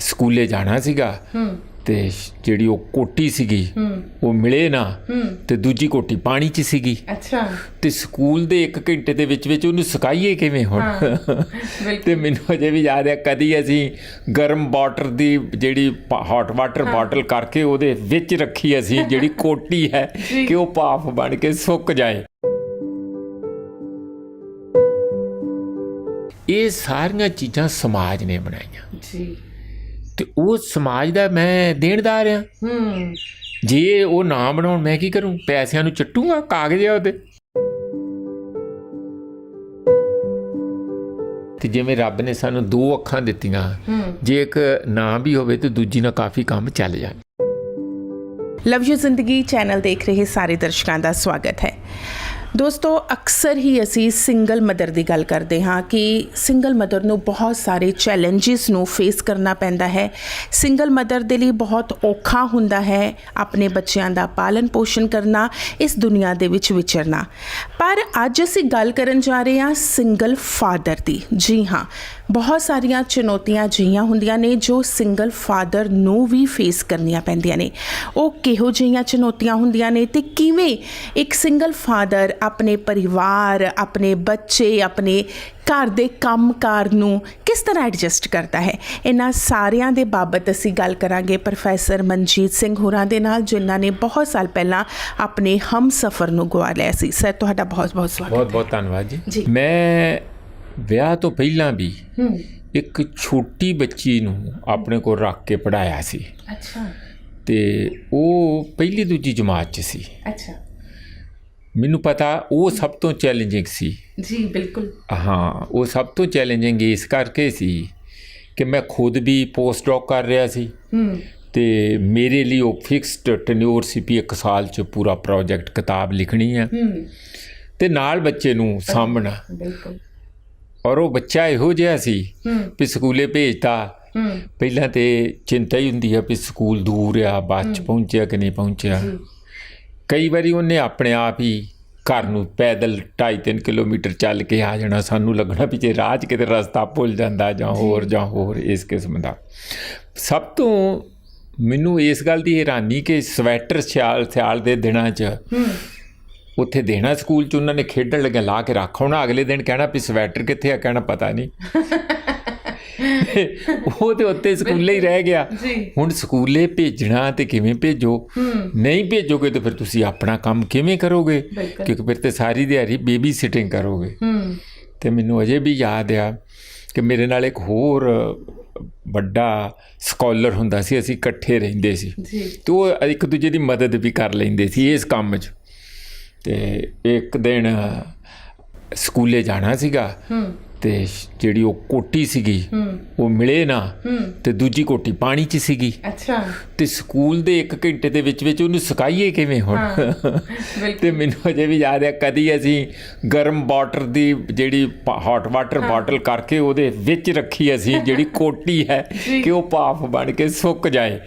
ਸਕੂਲੇ ਜਾਣਾ ਸੀਗਾ ਹੂੰ। ਤੇ ਜਿਹੜੀ ਉਹ ਕੋਟੀ ਸੀਗੀ ਉਹ ਮਿਲੇ ਨਾ ਤੇ ਦੂਜੀ ਕੋਟੀ ਪਾਣੀ 'ਚ ਸੀਗੀ। ਅੱਛਾ। ਤੇ ਸਕੂਲ ਦੇ 1 ਘੰਟੇ ਦੇ ਵਿੱਚ ਵਿੱਚ ਉਹਨੂੰ ਸੁਕਾਈਏ ਕਿਵੇਂ ਹੁਣ? ਤੇ ਮੈਨੂੰ ਅਜੇ ਵੀ ਯਾਦ ਹੈ ਕਦੀ ਅਸੀਂ ਗਰਮ ਵਾਟਰ ਦੀ ਜਿਹੜੀ ਹੌਟ ਵਾਟਰ ਬੋਟਲ ਕਰਕੇ ਉਹਦੇ ਵਿੱਚ ਰੱਖੀ ਅਸੀਂ ਜਿਹੜੀ ਕੋਟੀ ਹੈ। ਕਿ ਉਹ ਭਾਫ ਬਣ ਕੇ ਸੁੱਕ ਜਾਏ। ਇਹ ਸਾਰੀਆਂ ਚੀਜ਼ਾਂ ਸਮਾਜ ਨੇ ਬਣਾਈਆਂ। ਜੀ। ਤੇ ਉਹ ਸਮਾਜ ਦਾ ਮੈਂ ਦੇਣਦਾਰ ਆ। ਹੂੰ। ਜੇ ਉਹ ਨਾ ਬਣਾਉਣ ਮੈਂ ਕੀ ਕਰੂੰ? ਪੈਸਿਆਂ ਨੂੰ ਚੱਟੂਗਾ ਕਾਗਜ਼ ਆ ਉਹਦੇ। ਤੇ ਜਿਵੇਂ ਰੱਬ ਨੇ ਸਾਨੂੰ ਦੋ ਅੱਖਾਂ ਦਿੱਤੀਆਂ ਜੇ ਇੱਕ ਨਾ ਵੀ ਹੋਵੇ ਤੇ ਦੂਜੀ ਨਾਲ ਕਾਫੀ ਕੰਮ ਚੱਲ ਜਾਣ। ਲਵ ਯੂ ਜ਼ਿੰਦਗੀ ਚੈਨਲ ਦੇਖ ਰਹੇ ਸਾਰੇ ਦਰਸ਼ਕਾਂ ਦਾ ਸਵਾਗਤ ਹੈ। ਦੋਸਤੋ, ਅਕਸਰ ਹੀ ਅਸੀਂ ਸਿੰਗਲ ਮਦਰ ਦੀ ਗੱਲ ਕਰਦੇ ਹਾਂ ਕਿ ਸਿੰਗਲ ਮਦਰ ਨੂੰ ਬਹੁਤ ਸਾਰੇ ਚੈਲੰਜਸ ਨੂੰ ਫੇਸ ਕਰਨਾ ਪੈਂਦਾ ਹੈ। ਸਿੰਗਲ ਮਦਰ ਦੇ ਲਈ ਬਹੁਤ ਔਖਾ ਹੁੰਦਾ ਹੈ ਆਪਣੇ ਬੱਚਿਆਂ ਦਾ ਪਾਲਣ ਪੋਸ਼ਣ ਕਰਨਾ, ਇਸ ਦੁਨੀਆ ਦੇ ਵਿੱਚ ਵਿਚਰਨਾ। ਪਰ ਅੱਜ ਅਸੀਂ ਗੱਲ ਕਰਨ ਜਾ ਰਹੇ ਹਾਂ ਸਿੰਗਲ ਫਾਦਰ ਦੀ। ਜੀ ਹਾਂ ਬਹੁਤ ਸਾਰੀਆਂ ਚੁਣੌਤੀਆਂ ਜਿਹੀਆਂ ਹੁੰਦੀਆਂ ਨੇ ਜੋ ਸਿੰਗਲ ਫਾਦਰ ਨੂੰ ਵੀ ਫੇਸ ਕਰਨੀਆਂ ਪੈਂਦੀਆਂ ਨੇ। ਉਹ ਕਿਹੋ ਜਿਹੀਆਂ ਚੁਣੌਤੀਆਂ ਹੁੰਦੀਆਂ ਨੇ ਤੇ ਕਿਵੇਂ ਇੱਕ ਸਿੰਗਲ ਫਾਦਰ ਆਪਣੇ ਪਰਿਵਾਰ ਆਪਣੇ ਬੱਚੇ ਆਪਣੇ ਘਰ ਦੇ ਕੰਮਕਾਰ ਨੂੰ ਕਿਸ ਤਰ੍ਹਾਂ ਐਡਜਸਟ ਕਰਦਾ ਹੈ? ਇਹਨਾਂ ਸਾਰਿਆਂ ਦੇ ਬਾਬਤ ਅਸੀਂ ਗੱਲ ਕਰਾਂਗੇ ਪ੍ਰੋਫੈਸਰ ਮਨਜੀਤ ਸਿੰਘ ਹੋਰਾਂ ਦੇ ਨਾਲ ਜਿਨ੍ਹਾਂ ਨੇ ਬਹੁਤ ਸਾਲ ਪਹਿਲਾਂ ਆਪਣੇ ਹਮ ਸਫਰ ਨੂੰ ਗਵਾ ਲਿਆ ਸੀ। ਸਰ ਤੁਹਾਡਾ ਬਹੁਤ ਬਹੁਤ ਸਵਾਗਤ ਬਹੁਤ ਬਹੁਤ ਧੰਨਵਾਦ ਜੀ। ਜੀ। ਮੈਂ ਵਿਆਹ ਤੋਂ ਪਹਿਲਾਂ ਵੀ ਹੂੰ। ਇੱਕ ਛੋਟੀ ਬੱਚੀ ਨੂੰ ਆਪਣੇ ਕੋਲ ਰੱਖ ਕੇ ਪੜਾਇਆ ਸੀ। ਅੱਛਾ। ਤੇ ਉਹ ਪਹਿਲੀ ਦੂਜੀ ਜਮਾਤ 'ਚ ਸੀ। ਅੱਛਾ। ਮੈਨੂੰ ਪਤਾ ਉਹ ਸਭ ਤੋਂ ਚੈਲੰਜਿੰਗ ਸੀ। ਜੀ ਬਿਲਕੁਲ। ਹਾਂ ਉਹ ਸਭ ਤੋਂ ਚੈਲੰਜਿੰਗ ਇਸ ਕਰਕੇ ਸੀ ਕਿ ਮੈਂ ਖੁਦ ਵੀ ਪੋਸਟ ਡੌਕ ਕਰ ਰਿਹਾ ਸੀ। ਹੂੰ। ਤੇ ਮੇਰੇ ਲਈ ਉਹ ਫਿਕਸਡ ਟੈਨਿਓਰ ਸੀ ਵੀ ਇੱਕ ਸਾਲ 'ਚ ਪੂਰਾ ਪ੍ਰੋਜੈਕਟ ਕਿਤਾਬ ਲਿਖਣੀ ਹੈ ਹੂੰ। ਤੇ ਨਾਲ ਬੱਚੇ ਨੂੰ ਸਾਂਭਣਾ। ਬਿਲਕੁਲ। ਔਰ ਉਹ ਬੱਚਾ ਇਹੋ ਜਿਹਾ ਸੀ ਵੀ ਸਕੂਲੇ ਭੇਜਤਾ। ਪਹਿਲਾਂ ਤੇ ਚਿੰਤਾ ਹੀ ਹੁੰਦੀ ਹੈ ਵੀ ਸਕੂਲ ਦੂਰ ਆ ਬੱਸ 'ਚ ਪਹੁੰਚਿਆ ਕਿ ਨਹੀਂ ਪਹੁੰਚਿਆ। ਕਈ ਵਾਰੀ ਉਹਨੇ ਆਪਣੇ ਆਪ ਹੀ ਘਰ ਨੂੰ ਪੈਦਲ 2.5-3 ਕਿਲੋਮੀਟਰ ਚੱਲ ਕੇ ਆ ਜਾਣਾ ਸਾਨੂੰ ਲੱਗਣਾ ਵੀ ਜੇ ਰਾਹ 'ਚ ਕਿਤੇ ਰਸਤਾ ਭੁੱਲ ਜਾਂਦਾ ਜਾਂ ਹੋਰ ਜਾਂ ਹੋਰ ਇਸ ਕਿਸਮ ਦਾ। ਸਭ ਤੋਂ ਮੈਨੂੰ ਇਸ ਗੱਲ ਦੀ ਹੈਰਾਨੀ ਕਿ ਸਵੈਟਰ ਸਿਆਲ ਸਿਆਲ ਦੇ ਦਿਨਾਂ 'ਚ ਉੱਥੇ ਦੇਣਾ ਸਕੂਲ 'ਚ ਉਹਨਾਂ ਨੇ ਖੇਡਣ ਲੱਗੇ ਲਾ ਕੇ ਰੱਖ ਆਉਣਾ ਅਗਲੇ ਦਿਨ ਕਹਿਣਾ ਵੀ ਸਵੈਟਰ ਕਿੱਥੇ ਆ ਕਹਿਣਾ ਪਤਾ ਨਹੀਂ। ਉਹ ਤੇ ਉੱਤੇ ਸਕੂਲੇ ਹੀ ਰਹਿ ਗਿਆ। ਹੁਣ ਸਕੂਲੇ ਭੇਜਣਾ ਤੇ ਕਿਵੇਂ ਭੇਜੋ? ਨਹੀਂ ਭੇਜੋਗੇ ਤੇ ਫਿਰ ਤੁਸੀਂ ਆਪਣਾ ਕੰਮ ਕਿਵੇਂ ਕਰੋਗੇ? ਕਿਉਂਕਿ ਫਿਰ ਤੇ ਸਾਰੀ ਦਿਹਾੜੀ ਬੇਬੀ ਸਿਟਿੰਗ ਕਰੋਗੇ ਤੇ ਮੈਨੂੰ ਅਜੇ ਵੀ ਯਾਦ ਆ ਕਿ ਮੇਰੇ ਨਾਲ ਇੱਕ ਹੋਰ ਵੱਡਾ ਸਕਾਲਰ ਹੁੰਦਾ ਸੀ ਅਸੀਂ ਇਕੱਠੇ ਰਹਿੰਦੇ ਸੀ। ਤੇ ਉਹ ਇੱਕ ਦੂਜੇ ਦੀ ਮਦਦ ਵੀ ਕਰ ਲੈਂਦੇ ਸੀ ਇਸ ਕੰਮ 'ਚ। ਤੇ ਇੱਕ ਦਿਨ ਸਕੂਲੇ ਜਾਣਾ ਸੀਗਾ। ਤੇ ਜਿਹੜੀ ਉਹ ਕੋਟੀ ਸੀਗੀ ਉਹ ਮਿਲੇ ਨਾ ਤੇ ਦੂਜੀ ਕੋਟੀ ਪਾਣੀ 'ਚ ਸੀਗੀ। ਅੱਛਾ। ਤੇ ਸਕੂਲ ਦੇ 1 ਘੰਟੇ ਦੇ ਵਿੱਚ ਵਿੱਚ ਉਹਨੂੰ ਸੁਕਾਈਏ ਕਿਵੇਂ ਹੁਣ? ਤੇ ਮੈਨੂੰ ਅਜੇ ਵੀ ਯਾਦ ਹੈ ਕਦੀ ਅਸੀਂ ਗਰਮ ਵਾਟਰ ਦੀ ਜਿਹੜੀ ਹੌਟ ਵਾਟਰ ਬੋਟਲ ਕਰਕੇ ਉਹਦੇ ਵਿੱਚ ਰੱਖੀ ਅਸੀਂ ਜਿਹੜੀ ਕੋਟੀ ਹੈ। ਕਿ ਉਹ ਭਾਫ ਬਣ ਕੇ ਸੁੱਕ ਜਾਏ।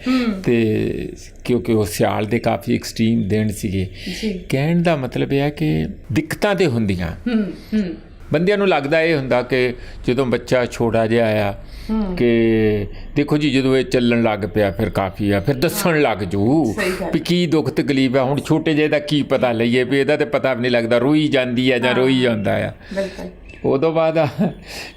ਤੇ ਕਿਉਂਕਿ ਉਹ ਸਿਆਲ ਦੇ ਕਾਫੀ ਐਕਸਟ੍ਰੀਮ ਦਿਨ ਸੀਗੇ। ਕਹਿਣ ਦਾ ਮਤਲਬ ਇਹ ਹੈ ਕਿ ਦਿੱਕਤਾਂ ਤੇ ਹੁੰਦੀਆਂ। ਹੂੰ ਹੂੰ। ਬੰਦਿਆਂ ਨੂੰ ਲੱਗਦਾ ਇਹ ਹੁੰਦਾ ਕਿ ਜਦੋਂ ਬੱਚਾ ਛੋਟਾ ਜਿਹਾ ਆਇਆ ਕਿ ਦੇਖੋ ਜੀ ਜਦੋਂ ਇਹ ਚੱਲਣ ਲੱਗ ਪਿਆ ਫਿਰ ਕਾਫੀ ਆ ਫਿਰ ਦੱਸਣ ਲੱਗ ਜੂ। ਵੀ ਕੀ ਦੁੱਖ ਤਕਲੀਫ ਆ। ਹੁਣ ਛੋਟੇ ਜਿਹੇ ਦਾ ਕੀ ਪਤਾ ਲਈਏ ਵੀ ਇਹਦਾ ਤੇ ਪਤਾ ਵੀ ਨਹੀਂ ਲੱਗਦਾ ਰੋਈ ਜਾਂਦੀ ਆ ਜਾਂ ਰੋਈ ਜਾਂਦਾ ਆ। ਬਿਲਕੁਲ। ਉਦੋਂ ਬਾਅਦ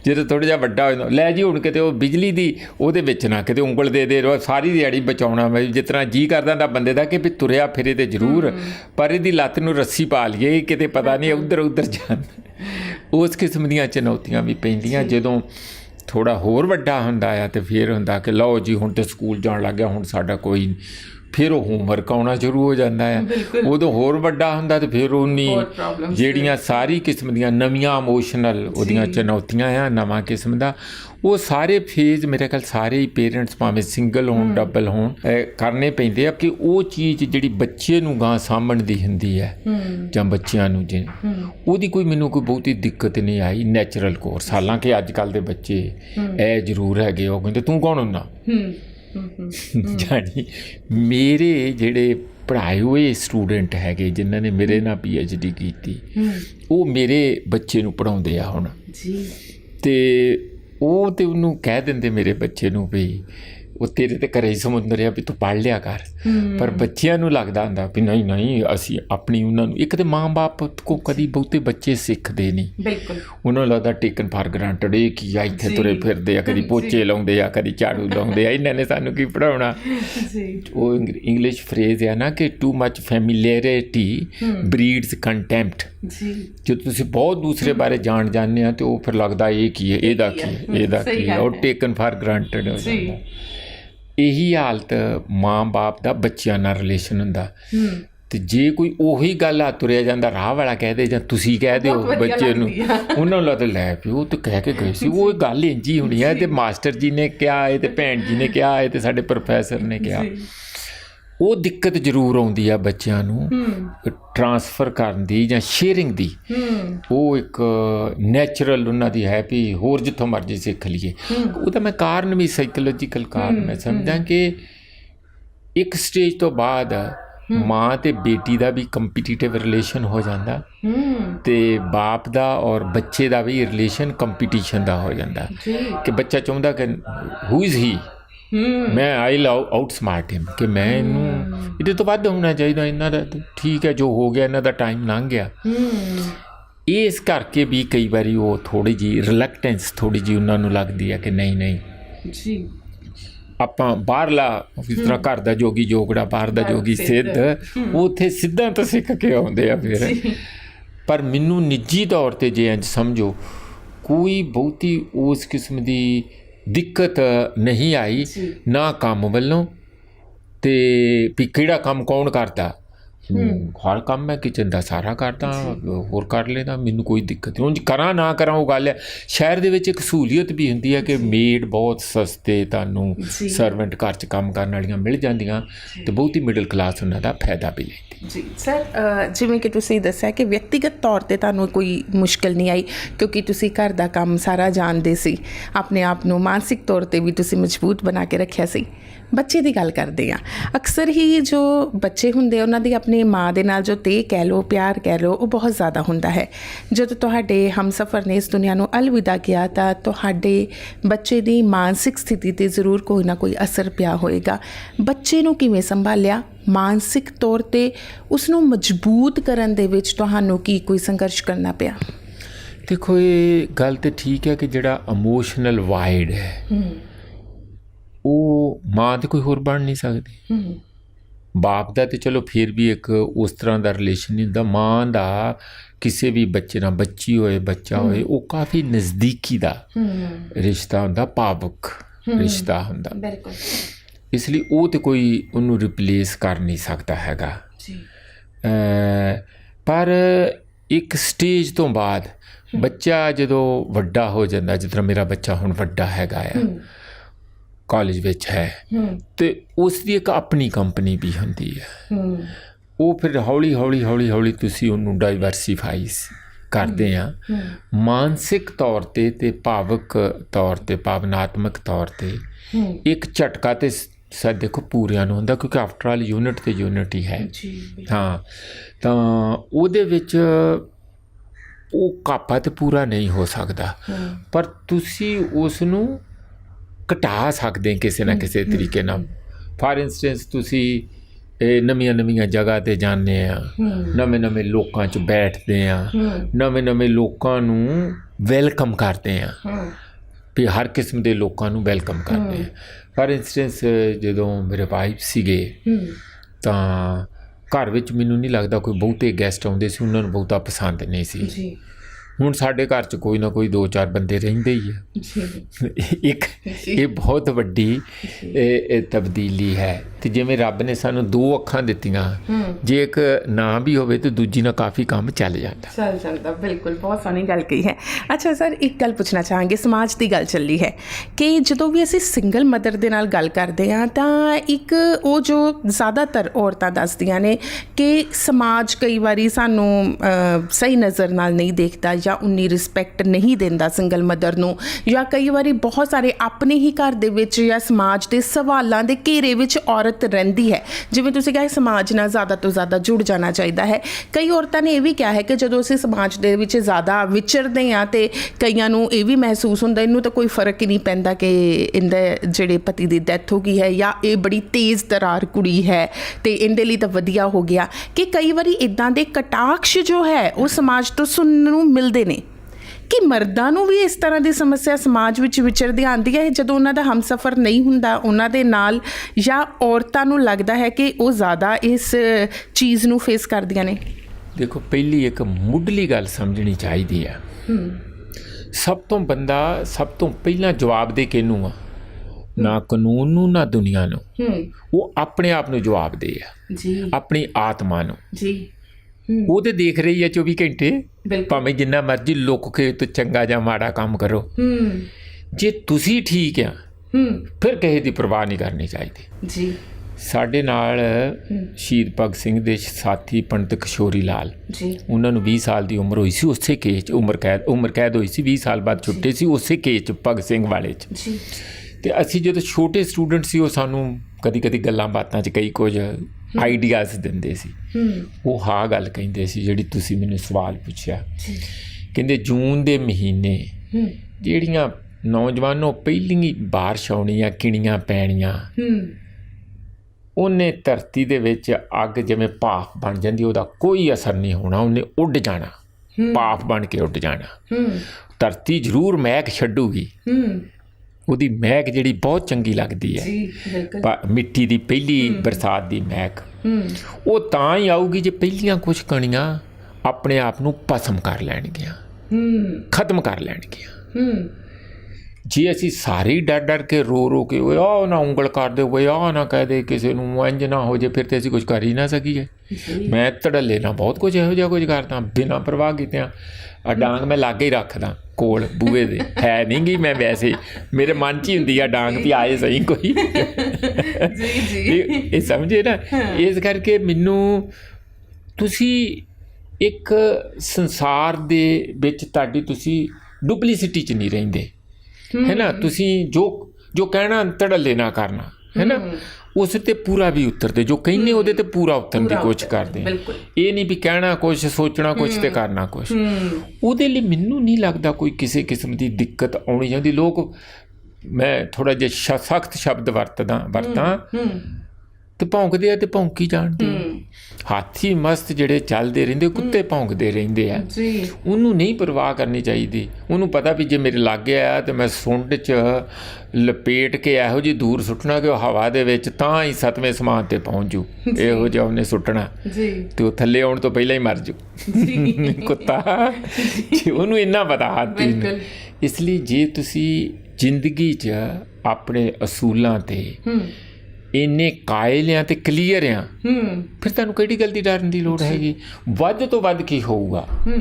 ਜਦੋਂ ਥੋੜਾ ਜਿਹਾ ਵੱਡਾ ਹੋ ਜਾਂਦਾ ਲੈ ਜੀ ਹੁਣ ਕਿਤੇ ਉਹ ਬਿਜਲੀ ਦੀ ਉਹਦੇ ਵਿੱਚ ਨਾ ਕਿਤੇ ਉਂਗਲ ਦੇ ਦੇ ਰੋ ਸਾਰੀ ਦਿਹਾੜੀ ਬਚਾਉਣਾ ਮੈਂ ਜਿਸ ਤਰ੍ਹਾਂ ਜੀ ਕਰਦਾ ਦਾ ਬੰਦੇ ਦਾ ਕਿ ਵੀ ਤੁਰਿਆ ਫਿਰੇ ਤੇ ਜ਼ਰੂਰ ਪਰ ਇਹਦੀ ਲੱਤ ਨੂੰ ਰੱਸੀ ਪਾ ਲਈਏ ਕਿਤੇ ਪਤਾ ਨਹੀਂ ਉਧਰ ਉਧਰ ਜਾਣ ਉਸ ਕਿਸਮ ਦੀਆਂ ਚੁਣੌਤੀਆਂ ਵੀ ਪੈਂਦੀਆਂ ਜਦੋਂ ਥੋੜਾ ਹੋਰ ਵੱਡਾ ਹੁੰਦਾ ਆ ਤੇ ਫਿਰ ਹੁੰਦਾ ਕਿ ਲਓ ਜੀ ਹੁਣ ਤੇ ਸਕੂਲ ਜਾਣ ਲੱਗ ਗਿਆ ਹੁਣ ਸਾਡਾ ਕੋਈ ਫਿਰ ਉਹ ਹੋਮਵਰਕ ਆਉਣਾ ਸ਼ੁਰੂ ਹੋ ਜਾਂਦਾ ਆ। ਉਦੋਂ ਹੋਰ ਵੱਡਾ ਹੁੰਦਾ ਤੇ ਫਿਰ problems ਜਿਹੜੀਆਂ ਸਾਰੀ ਕਿਸਮ ਦੀਆਂ ਨਵੀਆਂ ਇਮੋਸ਼ਨਲ ਉਹਦੀਆਂ ਚੁਣੌਤੀਆਂ ਆ ਨਵਾਂ ਕਿਸਮ ਦਾ। ਉਹ ਸਾਰੇ ਫੇਜ਼ ਮੇਰੇ ਖਿਆਲ ਸਾਰੇ ਹੀ ਪੇਰੈਂਟਸ ਭਾਵੇਂ ਸਿੰਗਲ ਹੋਣ ਡਬਲ ਹੋਣ ਕਰਨੇ ਪੈਂਦੇ ਆ ਕਿ ਉਹ ਚੀਜ਼ ਜਿਹੜੀ ਬੱਚੇ ਨੂੰ ਗਾਂ ਸਾਂਭਣ ਦੀ ਹੁੰਦੀ ਹੈ ਜਾਂ ਬੱਚਿਆਂ ਨੂੰ ਜੇ। ਉਹਦੀ ਕੋਈ ਮੈਨੂੰ ਕੋਈ ਬਹੁਤੀ ਦਿੱਕਤ ਨਹੀਂ ਆਈ ਨੈਚੁਰਲ ਕੋਰਸ ਹਾਲਾਂਕਿ ਅੱਜ ਕੱਲ ਦੇ ਬੱਚੇ ਇਹ ਜ਼ਰੂਰ ਹੈਗੇ ਉਹ ਕਹਿੰਦੇ ਤੂੰ ਕੌਣ ਹੁੰਦਾ? ਜਾਨੀ ਮੇਰੇ ਜਿਹੜੇ ਪੜ੍ਹਾਏ ਹੋਏ ਸਟੂਡੈਂਟ ਹੈਗੇ ਜਿਨ੍ਹਾਂ ਨੇ ਮੇਰੇ ਨਾਲ ਡੀ ਕੀਤੀ ਉਹ ਮੇਰੇ ਬੱਚੇ ਨੂੰ ਪੜਾਉਂਦੇ ਆ ਹੁਣ। ਜੀ। ਤੇ ਉਹ ਤੇ ਉਹਨੂੰ ਕਹਿ ਦਿੰਦੇ ਮੇਰੇ ਬੱਚੇ ਨੂੰ ਵੀ, ਉਹ ਤੇਰੇ ਤੇ ਘਰੇ ਹੀ ਸਮੁੰਦਰ ਆ ਵੀ ਤੂੰ ਪੜ ਲਿਆ ਕਰ। ਪਰ ਬੱਚਿਆਂ ਨੂੰ ਲੱਗਦਾ ਹੁੰਦਾ ਵੀ ਨਹੀਂ ਨਹੀਂ ਅਸੀਂ ਆਪਣੀ ਉਹਨਾਂ ਨੂੰ ਇੱਕ ਤੇ ਮਾਂ-ਬਾਪ ਕੋ ਕਦੀ ਬਹੁਤੇ ਬੱਚੇ ਸਿੱਖਦੇ ਨਹੀਂ। ਬਿਲਕੁਲ। ਉਹਨਾਂ ਨੂੰ ਲੱਗਦਾ ਟੇਕਨ ਫਾਰ ਗ੍ਰਾਂਟਡ ਇਹ ਕੀ ਆ ਇੱਥੇ ਤੁਰੇ ਫਿਰਦੇ ਆ ਕਦੀ ਪੋਚੇ ਲਾਉਂਦੇ ਆ ਕਦੀ ਝਾੜੂ ਲਾਉਂਦੇ ਆ ਇਹਨਾਂ ਨੇ ਸਾਨੂੰ ਕੀ ਪੜਾਉਣਾ ਜੀ। ਉਹ ਇੰਗਲਿਸ਼ ਫਰੇਜ਼ ਹੈ ਨਾ ਕਿ ਟੂ ਮੱਚ ਫੈਮਿਲੀਅਰਿਟੀ ਬਰੀਡਸ ਕੰਟੈਂਪਟ ਜੀ। ਜੇ ਤੁਸੀਂ ਬਹੁਤ ਦੂਸਰੇ ਬਾਰੇ ਜਾਣ ਜਾਂਦੇ ਆ ਤੇ ਉਹ ਫਿਰ ਲੱਗਦਾ ਇਹ ਕੀ ਹੈ ਇਹਦਾ ਕੀ ਹੈ? ਇਹਦਾ ਕੀ ਹੈ? ਉਹ। ਟੇਕਨ ਫਾਰ ਗ੍ਰਾਂਟਡ ਹੋ ਜੀ। ਜਾਂਦਾ। ਇਹੀ ਹਾਲਤ ਮਾਂ-ਬਾਪ ਦਾ ਬੱਚਿਆਂ ਨਾਲ ਰਿਲੇਸ਼ਨ ਹੁੰਦਾ। ਹੂੰ। ਤੇ ਜੇ ਕੋਈ ਉਹੀ ਗੱਲ ਆ ਤੁਰਿਆ ਜਾਂਦਾ ਰਾਹ ਵਾਲਾ ਕਹਿ ਦੇ ਜਾਂ ਤੁਸੀਂ ਕਹਿ ਦਿਓ ਬੱਚੇ ਨੂੰ। ਉਹਨਾਂ ਨੂੰ ਲੱਗਦਾ ਲੈ ਉਹ ਤਾਂ ਕਹਿ ਕੇ ਗਏ ਸੀ ਉਹ ਗੱਲ ਇੰਜੀ ਹੋਣੀ ਹੈ ਤੇ ਮਾਸਟਰ ਜੀ ਨੇ ਕਿਹਾ ਇਹ ਤੇ ਭੈਣ ਜੀ ਨੇ ਕਿਹਾ ਇਹ ਤੇ ਸਾਡੇ ਪ੍ਰੋਫੈਸਰ ਨੇ ਕਿਹਾ। ਉਹ ਦਿੱਕਤ ਜ਼ਰੂਰ ਆਉਂਦੀ ਆ ਬੱਚਿਆਂ ਨੂੰ ਟਰਾਂਸਫਰ ਕਰਨ ਦੀ ਜਾਂ ਸ਼ੇਅਰਿੰਗ ਦੀ। ਉਹ ਇੱਕ ਨੈਚੁਰਲ ਉਹਨਾਂ ਦੀ ਹੈ ਵੀ ਹੋਰ ਜਿੱਥੋਂ ਮਰਜ਼ੀ ਸਿੱਖ ਲਈਏ। ਉਹਦਾ ਮੈਂ ਕਾਰਨ ਵੀ ਸਾਈਕੋਲੋਜੀਕਲ ਕਾਰਨ ਮੈਂ ਸਮਝਦਾ ਕਿ ਇੱਕ ਸਟੇਜ ਤੋਂ ਬਾਅਦ ਮਾਂ ਤੇ ਬੇਟੀ ਦਾ ਵੀ ਕੰਪੀਟੀਟਿਵ ਰਿਲੇਸ਼ਨ ਹੋ ਜਾਂਦਾ। ਤੇ ਬਾਪ ਦਾ ਔਰ ਬੱਚੇ ਦਾ ਵੀ ਰਿਲੇਸ਼ਨ ਕੰਪੀਟੀਸ਼ਨ ਦਾ ਹੋ ਜਾਂਦਾ। ਕਿ ਬੱਚਾ ਚਾਹੁੰਦਾ ਕਿ ਹੂ ਇਜ਼ ਹੂੰ ਮੈਂ I love outsmart him ਕਿ ਮੈਂ ਇਹਨੂੰ ਇਹਦੇ ਤੋਂ ਵੱਧ ਹੋਣਾ ਚਾਹੀਦਾ ਇਹਨਾਂ ਦਾ ਠੀਕ ਹੈ ਜੋ ਹੋ ਗਿਆ ਇਹਨਾਂ ਦਾ ਟਾਈਮ ਲੰਘ ਗਿਆ। ਇਸ ਕਰਕੇ ਵੀ ਕਈ ਵਾਰੀ ਉਹ ਥੋੜੀ ਜੀ ਰਿਲੈਕਟੈਂਸ ਥੋੜੀ ਜੀ ਉਹਨਾਂ ਨੂੰ ਲੱਗਦੀ ਹੈ ਕਿ ਨਹੀਂ ਨਹੀਂ। ਜੀ। ਆਪਾਂ ਬਾਹਰਲਾ ਜਿਸ ਤਰ੍ਹਾਂ ਘਰ ਦਾ ਜੋਗੀ ਜੋਗੜਾ ਬਾਹਰ ਦਾ ਜੋਗੀ ਸਿੱਧ। ਉਹ ਉੱਥੇ ਸਿੱਧਾਂ ਤਾਂ ਸਿੱਖ ਕੇ ਆਉਂਦੇ ਆ ਫਿਰ। ਪਰ ਮੈਨੂੰ ਨਿੱਜੀ ਤੌਰ ਤੇ ਜੇ ਇੰਜ ਸਮਝੋ ਕੋਈ ਬਹੁਤੀ ਉਸ ਕਿਸਮ ਦੀ ਦਿੱਕਤ ਨਹੀਂ ਆਈ। ਨਾ ਕੰਮ ਵੱਲੋਂ ਤੇ ਵੀ ਕਿਹੜਾ ਕੰਮ ਕੌਣ ਕਰਦਾ ਹਰ ਕੰਮ ਮੈਂ ਕਿਚਨ ਦਾ ਸਾਰਾ ਕਰਦਾ ਹੋਰ ਕਰ ਲੈਦਾ ਮੈਨੂੰ ਕੋਈ ਦਿੱਕਤ ਨਹੀਂ। ਉਂਝ ਕਰਾਂ ਨਾ ਕਰਾਂ ਉਹ ਗੱਲ ਹੈ। ਸ਼ਹਿਰ ਦੇ ਵਿੱਚ ਇੱਕ ਸਹੂਲੀਅਤ ਵੀ ਹੁੰਦੀ ਹੈ ਕਿ ਮੇਡ ਬਹੁਤ ਸਸਤੇ ਤੁਹਾਨੂੰ। ਸਰਵੈਂਟ ਘਰ 'ਚ ਕੰਮ ਕਰਨ ਵਾਲੀਆਂ ਮਿਲ ਜਾਂਦੀਆਂ ਤੇ ਬਹੁਤੀ ਮਿਡਲ ਕਲਾਸ ਉਹਨਾਂ ਦਾ ਫਾਇਦਾ ਵੀ ਲੈਂਦੀ। ਜੀ। ਸਰ ਜਿਵੇਂ ਕਿ ਤੁਸੀਂ ਦੱਸਿਆ ਕਿ ਵਿਅਕਤੀਗਤ ਤੌਰ ਤੇ ਤੁਹਾਨੂੰ ਕੋਈ ਮੁਸ਼ਕਲ ਨਹੀਂ ਆਈ ਕਿਉਂਕਿ ਤੁਸੀਂ ਘਰ ਦਾ ਕੰਮ ਸਾਰਾ ਜਾਣਦੇ ਸੀ। ਆਪਣੇ ਆਪ ਨੂੰ ਮਾਨਸਿਕ ਤੌਰ ਤੇ ਵੀ ਤੁਸੀਂ ਮਜ਼ਬੂਤ ਬਣਾ ਕੇ ਰੱਖਿਆ ਸੀ। ਬੱਚੇ ਦੀ ਗੱਲ ਕਰਦੇ ਆ ਅਕਸਰ ਹੀ ਜੋ ਬੱਚੇ ਹੁੰਦੇ ਉਹਨਾਂ ਦੀ ਆਪਣੀ ਮਾਂ ਦੇ ਨਾਲ ਜੋ ਤੇ ਕਹਿ ਲੋ ਪਿਆਰ ਕਹਿ ਲੋ ਉਹ ਬਹੁਤ ਜ਼ਿਆਦਾ ਹੁੰਦਾ ਹੈ। ਜਦੋਂ ਤੁਹਾਡੇ ਹਮਸਫਰ ਨੇ ਇਸ ਦੁਨੀਆ ਨੂੰ ਅਲਵਿਦਾ ਕਿਹਾ ਤਾਂ ਤੁਹਾਡੇ ਬੱਚੇ ਦੀ ਮਾਨਸਿਕ ਸਥਿਤੀ ਤੇ ਜ਼ਰੂਰ ਕੋਈ ਨਾ ਕੋਈ ਅਸਰ ਪਿਆ ਹੋਏਗਾ। ਬੱਚੇ ਨੂੰ ਕਿਵੇਂ ਸੰਭਾਲਿਆ? ਮਾਨਸਿਕ ਤੌਰ ਤੇ ਉਸ ਨੂੰ ਮਜ਼ਬੂਤ ਕਰਨ ਦੇ ਵਿੱਚ ਤੁਹਾਨੂੰ ਕੀ ਕੋਈ ਸੰਘਰਸ਼ ਕਰਨਾ ਪਿਆ? ਦੇਖੋ ਇਹ ਗੱਲ ਤੇ ਠੀਕ ਹੈ ਕਿ ਜਿਹੜਾ ਇਮੋਸ਼ਨਲ ਵਾਈਡ ਹੈ ਉਹ ਮਾਂ ਤੇ ਕੋਈ ਹੋਰ ਬਣ ਨਹੀਂ ਸਕਦੀ। ਬਾਪ ਦਾ ਤੇ ਚਲੋ ਫਿਰ ਵੀ ਇੱਕ ਉਸ ਤਰ੍ਹਾਂ ਦਾ ਰਿਲੇਸ਼ਨ ਨਹੀਂ ਹੁੰਦਾ। ਮਾਂ ਦਾ ਕਿਸੇ ਵੀ ਬੱਚੇ ਨਾਲ ਬੱਚੀ ਹੋਏ ਬੱਚਾ ਹੋਏ ਉਹ ਕਾਫੀ ਨਜ਼ਦੀਕੀ ਦਾ ਰਿਸ਼ਤਾ ਹੁੰਦਾ ਭਾਵੁਕ ਰਿਸ਼ਤਾ ਹੁੰਦਾ। ਬਿਲਕੁਲ। ਇਸ ਲਈ ਉਹ ਤੇ ਕੋਈ ਉਹਨੂੰ ਰਿਪਲੇਸ ਕਰ ਨਹੀਂ ਸਕਦਾ ਹੈਗਾ। ਜੀ। ਪਰ ਇੱਕ ਸਟੇਜ ਤੋਂ ਬਾਅਦ ਬੱਚਾ ਜਦੋਂ ਵੱਡਾ ਹੋ ਜਾਂਦਾ ਜਿਸ ਤਰ੍ਹਾਂ ਮੇਰਾ ਬੱਚਾ ਹੁਣ ਵੱਡਾ ਹੈਗਾ ਆ ਕਾਲਜ ਵਿੱਚ ਹੈ। ਤੇ ਉਸ ਦੀ ਇੱਕ ਆਪਣੀ ਕੰਪਨੀ ਵੀ ਹੁੰਦੀ ਹੈ। ਉਹ ਫਿਰ ਹੌਲੀ ਹੌਲੀ ਹੌਲੀ ਹੌਲੀ ਤੁਸੀਂ ਉਹਨੂੰ ਡਾਈਵਰਸਿਫਾਈ ਕਰਦੇ ਆ ਮਾਨਸਿਕ ਤੌਰ ਤੇ ਤੇ ਭਾਵਕ ਤੌਰ ਤੇ ਭਾਵਨਾਤਮਕ ਤੌਰ ਤੇ ਇੱਕ ਝਟਕਾ ਤੇ ਸਾ ਦੇਖੋ ਪੂਰਿਆਂ ਨੂੰ ਹੁੰਦਾ ਕਿਉਂਕਿ ਆਫਟਰ ਆਲ ਯੂਨਿਟ ਤੇ ਯੂਨਿਟ ਹੀ ਹੈ। ਜੀ ਹਾਂ। ਤਾਂ ਉਹਦੇ ਵਿੱਚ ਉਹ ਕਾਪਾ ਤੇ ਪੂਰਾ ਨਹੀਂ ਹੋ ਸਕਦਾ। ਪਰ ਤੁਸੀਂ ਉਸ ਨੂੰ ਘਟਾ ਸਕਦੇ ਕਿਸੇ ਨਾ ਕਿਸੇ ਤਰੀਕੇ ਨਾਲ। ਫਾਰ ਇੰਸਟੈਂਸ ਤੁਸੀਂ ਇਹ ਨਵੀਆਂ ਨਵੀਆਂ ਜਗ੍ਹਾ ਤੇ ਜਾਂਦੇ ਆ। ਨਵੇਂ ਨਵੇਂ ਲੋਕਾਂ 'ਚ ਬੈਠਦੇ ਆ। ਨਵੇਂ ਨਵੇਂ ਲੋਕਾਂ ਨੂੰ ਵੈਲਕਮ ਕਰਦੇ ਆ। ਵੀ ਹਰ ਕਿਸਮ ਦੇ ਲੋਕਾਂ ਨੂੰ ਵੈਲਕਮ ਕਰਦੇ ਆ। ਫਾਰ ਇੰਸਟੈਂਸ ਜਦੋਂ ਮੇਰੇ ਵਾਈਫ ਸੀਗੇ ਤਾਂ ਘਰ ਵਿੱਚ ਮੈਨੂੰ ਨਹੀਂ ਲੱਗਦਾ ਕੋਈ ਬਹੁਤੇ ਗੈਸਟ ਆਉਂਦੇ ਸੀ ਉਹਨਾਂ ਨੂੰ ਬਹੁਤਾ ਪਸੰਦ ਨਹੀਂ ਸੀ। ਜੀ। ਹੁਣ ਸਾਡੇ ਘਰ 'ਚ ਕੋਈ ਨਾ ਕੋਈ ਦੋ ਚਾਰ ਬੰਦੇ ਰਹਿੰਦੇ ਹੀ ਆ। ਇੱਕ ਇਹ ਬਹੁਤ ਵੱਡੀ ਤਬਦੀਲੀ ਹੈ। ਤੇ ਜਿਵੇਂ ਰੱਬ ਨੇ ਸਾਨੂੰ ਦੋ ਅੱਖਾਂ ਦਿੱਤੀਆਂ ਜੇ ਇੱਕ ਨਾ ਵੀ ਹੋਵੇ ਤੇ ਦੂਜੀ ਨਾਲ ਕਾਫੀ ਕੰਮ ਚੱਲ ਜਾਂਦਾ। ਚੱਲ ਜਾਂਦਾ ਬਿਲਕੁਲ ਬਹੁਤ ਸੋਹਣੀ ਗੱਲ ਕਹੀ ਹੈ। ਅੱਛਾ ਸਰ ਇੱਕ ਗੱਲ ਪੁੱਛਣਾ ਚਾਹਾਂਗੇ ਸਮਾਜ ਦੀ ਗੱਲ ਚੱਲੀ ਹੈ ਕਿ ਜਦੋਂ ਵੀ ਅਸੀਂ ਸਿੰਗਲ ਮਦਰ ਦੇ ਨਾਲ ਗੱਲ ਕਰਦੇ ਹਾਂ ਤਾਂ ਇੱਕ ਉਹ ਜੋ ਜ਼ਿਆਦਾਤਰ ਔਰਤਾਂ ਦੱਸਦੀਆਂ ਨੇ ਕਿ ਸਮਾਜ ਕਈ ਵਾਰੀ ਸਾਨੂੰ ਸਹੀ ਨਜ਼ਰ ਨਾਲ ਨਹੀਂ ਦੇਖਦਾ ਜਾਂ ਉਨੀ ਰਿਸਪੈਕਟ ਨਹੀਂ ਦਿੰਦਾ ਸਿੰਗਲ ਮਦਰ ਨੂੰ ਜਾਂ ਕਈ ਵਾਰੀ ਬਹੁਤ ਸਾਰੇ ਆਪਣੇ ਹੀ ਘਰ ਦੇ ਵਿੱਚ ਜਾਂ ਸਮਾਜ ਦੇ ਸਵਾਲਾਂ ਦੇ ਘੇਰੇ ਵਿੱਚ ਔਰਤ ਔਰਤ ਰਹਿੰਦੀ ਹੈ। ਜਿਵੇਂ ਤੁਸੀਂ ਕਿਹਾ, ਸਮਾਜ ਨਾਲ ਜ਼ਿਆਦਾ ਤੋਂ ਜ਼ਿਆਦਾ ਜੁੜ ਜਾਣਾ ਚਾਹੀਦਾ ਹੈ। ਕਈ ਔਰਤਾਂ ਨੇ ਇਹ ਵੀ ਕਿਹਾ ਹੈ ਕਿ ਜਦੋਂ ਅਸੀਂ ਸਮਾਜ ਦੇ ਵਿੱਚ ਜ਼ਿਆਦਾ ਵਿਚਰਦੇ ਹਾਂ ਤੇ ਕਈਆਂ ਨੂੰ ਇਹ ਵੀ ਮਹਿਸੂਸ ਹੁੰਦਾ, ਇਹਨੂੰ ਤਾਂ ਕੋਈ ਫ਼ਰਕ ਹੀ ਨਹੀਂ ਪੈਂਦਾ ਕਿ ਇਹਦੇ ਜਿਹੜੇ ਪਤੀ ਦੀ ਡੈਥ ਹੋ ਗਈ ਹੈ ਜਾਂ ਇਹ ਬੜੀ ਤੇਜ਼ ਤਰਾਰ ਕੁੜੀ ਹੈ ਤੇ ਇਹਦੇ ਲਈ ਤਾਂ ਵਧੀਆ ਹੋ ਗਿਆ। ਕਿ ਕਈ ਵਾਰੀ ਇਦਾਂ ਦੇ ਕਟਾਕਸ਼ ਜੋ ਹੈ, ਉਹ ਸਮਾਜ ਤੋਂ ਸੁਣਨ ਨੂੰ ਮਿਲਦੇ ਨੇ। ਕਿ ਮਰਦਾਂ ਨੂੰ ਵੀ ਇਸ ਤਰ੍ਹਾਂ ਦੀ ਸਮੱਸਿਆ ਸਮਾਜ ਵਿੱਚ ਵਿਚਰਦੀ ਆਉਂਦੀ ਹੈ? ਜਦੋਂ ਉਹਨਾਂ ਦਾ ਹਮਸਫਰ ਨਹੀਂ ਹੁੰਦਾ ਉਹਨਾਂ ਦੇ ਨਾਲ ਜਾਂ ਔਰਤਾਂ ਨੂੰ ਲੱਗਦਾ ਹੈ ਕਿ ਉਹ ਜ਼ਿਆਦਾ ਇਸ ਚੀਜ਼ ਨੂੰ ਫੇਸ ਕਰਦੀਆਂ ਨੇ? ਦੇਖੋ ਪਹਿਲੀ ਇੱਕ ਮੁੱਢਲੀ ਗੱਲ ਸਮਝਣੀ ਚਾਹੀਦੀ ਆ ਸਭ ਤੋਂ ਬੰਦਾ ਸਭ ਤੋਂ ਪਹਿਲਾਂ ਜਵਾਬ ਦੇ ਕਿਹਨੂੰ ਆ? ਨਾ ਕਾਨੂੰਨ ਨੂੰ ਨਾ ਦੁਨੀਆ ਨੂੰ। ਹੂੰ। ਉਹ ਆਪਣੇ ਆਪ ਨੂੰ ਜਵਾਬ ਦੇ ਆ। ਜੀ। ਆਪਣੀ ਆਤਮਾ ਨੂੰ। ਜੀ। ਉਹ ਤੇ ਦੇਖ ਰਹੀ ਹੈ 24 ਘੰਟੇ। ਭਾਵੇਂ ਜਿੰਨਾ ਮਰਜ਼ੀ ਲੁੱਕ ਕੇ ਤੇ ਚੰਗਾ ਜਾਂ ਮਾੜਾ ਕੰਮ ਕਰੋ। ਹੂੰ। ਜੇ ਤੁਸੀਂ ਠੀਕ ਆ ਹੂੰ। ਫਿਰ ਕਿਸੇ ਦੀ ਪਰਵਾਹ ਨਹੀਂ ਕਰਨੀ ਚਾਹੀਦੀ। ਜੀ। ਸਾਡੇ ਨਾਲ ਸ਼ਹੀਦ ਭਗਤ ਸਿੰਘ ਦੇ ਸਾਥੀ ਪੰਡਤ ਕਿਸ਼ੋਰੀ ਲਾਲ। ਜੀ। ਉਹਨਾਂ ਨੂੰ 20 ਸਾਲ ਦੀ ਉਮਰ ਹੋਈ ਸੀ ਉਸੇ ਕੇਸ 'ਚ ਉਮਰ ਕੈਦ ਉਮਰ ਕੈਦ ਹੋਈ ਸੀ 20 ਸਾਲ ਬਾਅਦ ਛੁੱਟੇ ਸੀ ਉਸੇ ਕੇਸ 'ਚ ਭਗਤ ਸਿੰਘ ਵਾਲੇ 'ਚ। ਜੀ। ਤੇ ਅਸੀਂ ਜਦੋਂ ਛੋਟੇ ਸਟੂਡੈਂਟ ਸੀ ਉਹ ਸਾਨੂੰ ਕਦੀ ਕਦੀ ਗੱਲਾਂ ਬਾਤਾਂ 'ਚ ਕਈ ਕੁਝ ਆਈਡੀਆਜ਼ ਦਿੰਦੇ ਸੀ। ਉਹ ਹਾਂ ਗੱਲ ਕਹਿੰਦੇ ਸੀ ਜਿਹੜੀ ਤੁਸੀਂ ਮੈਨੂੰ ਸਵਾਲ ਪੁੱਛਿਆ। ਕਹਿੰਦੇ ਜੂਨ ਦੇ ਮਹੀਨੇ ਜਿਹੜੀਆਂ ਨੌਜਵਾਨੋਂ ਪਹਿਲੀ ਬਾਰਿਸ਼ ਆਉਣੀ ਆ ਕਿਣੀਆਂ ਪੈਣੀਆਂ ਉਹਨੇ ਧਰਤੀ ਦੇ ਵਿੱਚ ਅੱਗ ਜਿਵੇਂ ਭਾਫ ਬਣ ਜਾਂਦੀ ਉਹਦਾ ਕੋਈ ਅਸਰ ਨਹੀਂ ਹੋਣਾ ਉਹਨੇ ਉੱਡ ਜਾਣਾ। ਭਾਫ ਬਣ ਕੇ ਉੱਡ ਜਾਣਾ। ਧਰਤੀ ਜ਼ਰੂਰ ਮਹਿਕ ਛੱਡੂਗੀ। ਉਹਦੀ ਮਹਿਕ ਜਿਹੜੀ ਬਹੁਤ ਚੰਗੀ ਲੱਗਦੀ ਹੈ। ਜੀ ਬਿਲਕੁਲ। ਮਿੱਟੀ ਦੀ ਪਹਿਲੀ ਬਰਸਾਤ ਦੀ ਮਹਿਕ ਹੂੰ। ਉਹ ਤਾਂ ਹੀ ਆਊਗੀ ਜੇ ਪਹਿਲੀਆਂ ਕੁਝ ਕਣੀਆਂ ਆਪਣੇ ਆਪ ਨੂੰ ਭਸਮ ਕਰ ਲੈਣਗੀਆਂ। ਹੂੰ। ਖਤਮ ਕਰ ਲੈਣਗੀਆਂ। ਹੂੰ। ਜੇ ਅਸੀਂ ਸਾਰੇ ਡਰ ਡਰ ਕੇ ਰੋ ਰੋ ਕੇ ਓਏ ਆ ਨਾ ਉਂਗਲ ਕਰਦੇ ਓਏ ਆ ਨਾ ਕਹਿ ਦੇ ਕਿਸੇ ਨੂੰ ਇੰਜ ਨਾ ਹੋ ਜੇ ਫਿਰ ਤੇ ਅਸੀਂ ਕੁਝ ਕਰ ਹੀ ਨਾ ਸਕੀਏ। ਮੈਂ ਧੜੱਲੇ ਨਾਲ ਬਹੁਤ ਕੁਝ ਇਹੋ ਜਿਹਾ ਕੁਝ ਕਰਦਾ ਬਿਨਾਂ ਪਰਵਾਹ ਕੀਤਿਆਂ ਆ ਡਾਂਗ ਮੈਂ ਲਾਗੇ ਹੀ ਰੱਖਦਾ ਕੋਲ ਬੂਹੇ ਦੇ। ਹੈ ਨਹੀਂ ਗੀ ਮੈਂ ਵੈਸੇ ਮੇਰੇ ਮਨ 'ਚ ਹੀ ਹੁੰਦੀ ਆ ਡਾਂਗ ਵੀ ਆਏ ਸਹੀ ਕੋਈ। ਜੀ ਜੀ। ਇਹ ਇਹ ਸਮਝੇ ਨਾ? ਇਸ ਕਰਕੇ ਮੈਨੂੰ ਤੁਸੀਂ ਇੱਕ ਸੰਸਾਰ ਦੇ ਵਿੱਚ ਤੁਹਾਡੀ ਤੁਸੀਂ ਡੁਪਲੀਸਿਟੀ 'ਚ ਨਹੀਂ ਰਹਿੰਦੇ। ਹੈ ਨਾ? ਤੁਸੀਂ ਜੋ ਜੋ ਕਹਿਣਾ ਧੜੱਲੇ ਨਾ ਕਰਨਾ ਹੈ ਨਾ? ਉਸ ਤੇ ਪੂਰਾ ਵੀ ਉਤਰਦੇ ਜੋ ਕਹਿੰਦੇ ਉਹਦੇ ਤੇ ਪੂਰਾ ਉਤਰਨ ਦੀ ਕੋਸ਼ਿਸ਼ ਕਰਦੇ। ਇਹ ਨਹੀਂ ਵੀ ਕਹਿਣਾ ਕੁਝ ਸੋਚਣਾ ਕੁਝ ਤੇ ਕਰਨਾ ਕੁਝ ਉਹਦੇ ਲਈ ਮੈਨੂੰ ਨਹੀਂ ਲੱਗਦਾ ਕੋਈ ਕਿਸੇ ਕਿਸਮ ਦੀ ਦਿੱਕਤ ਆਉਣੀ ਚਾਹੀਦੀ। ਲੋਕ ਮੈਂ ਥੋੜਾ ਜਿਹਾ ਸਖਤ ਸ਼ਬਦ ਵਰਤਦਾ ਵਰਤਾਂ। ਤੇ ਭੌਂਕਦੇ ਆ ਤੇ ਭੌਂਕੀ ਜਾਣਦੇ ਹਾਥੀ ਮਸਤ ਜਿਹੜੇ ਚੱਲਦੇ ਰਹਿੰਦੇ ਕੁੱਤੇ ਭੌਂਕਦੇ ਰਹਿੰਦੇ ਆ। ਜੀ। ਉਹਨੂੰ ਨਹੀਂ ਪਰਵਾਹ ਕਰਨੀ ਚਾਹੀਦੀ। ਉਹਨੂੰ ਪਤਾ ਵੀ ਜੇ ਮੇਰੇ ਲਾਗੇ ਆਇਆ ਤੇ ਮੈਂ ਸੁੰਡ 'ਚ ਲਪੇਟ ਕੇ ਇਹੋ ਜੀ ਦੂਰ ਸੁੱਟਣਾ ਕਿ ਉਹ ਹਵਾ ਦੇ ਵਿੱਚ ਤਾਂ ਹੀ ਸਤਵੇਂ ਸਮਾਨ ਤੇ ਪਹੁੰਚ ਜੂ। ਇਹੋ ਜਿਹਾ ਉਹਨੇ ਸੁੱਟਣਾ। ਜੀ। ਤੇ ਉਹ ਥੱਲੇ ਆਉਣ ਤੋਂ ਪਹਿਲਾਂ ਹੀ ਮਰ ਜੂ। ਕੁੱਤਾ। ਜੀ। ਉਹਨੂੰ ਇੰਨਾ ਪਤਾ ਹਾਥੀ ਨੂੰ। ਇਸ ਲਈ ਜੇ ਤੁਸੀਂ ਜ਼ਿੰਦਗੀ 'ਚ ਆਪਣੇ ਅਸੂਲਾਂ ਤੇ ਹੂੰ। ਇੰਨੇ ਕਾਇਲ ਆ ਤੇ ਕਲੀਅਰ ਆ। ਹੂੰ। ਫਿਰ ਤੁਹਾਨੂੰ ਕਿਹੜੀ ਗੱਲ ਦੀ ਡਰਨ ਦੀ ਲੋੜ ਹੈਗੀ? ਵੱਧ ਤੋਂ ਵੱਧ ਕੀ ਹੋਊਗਾ? ਹੂੰ।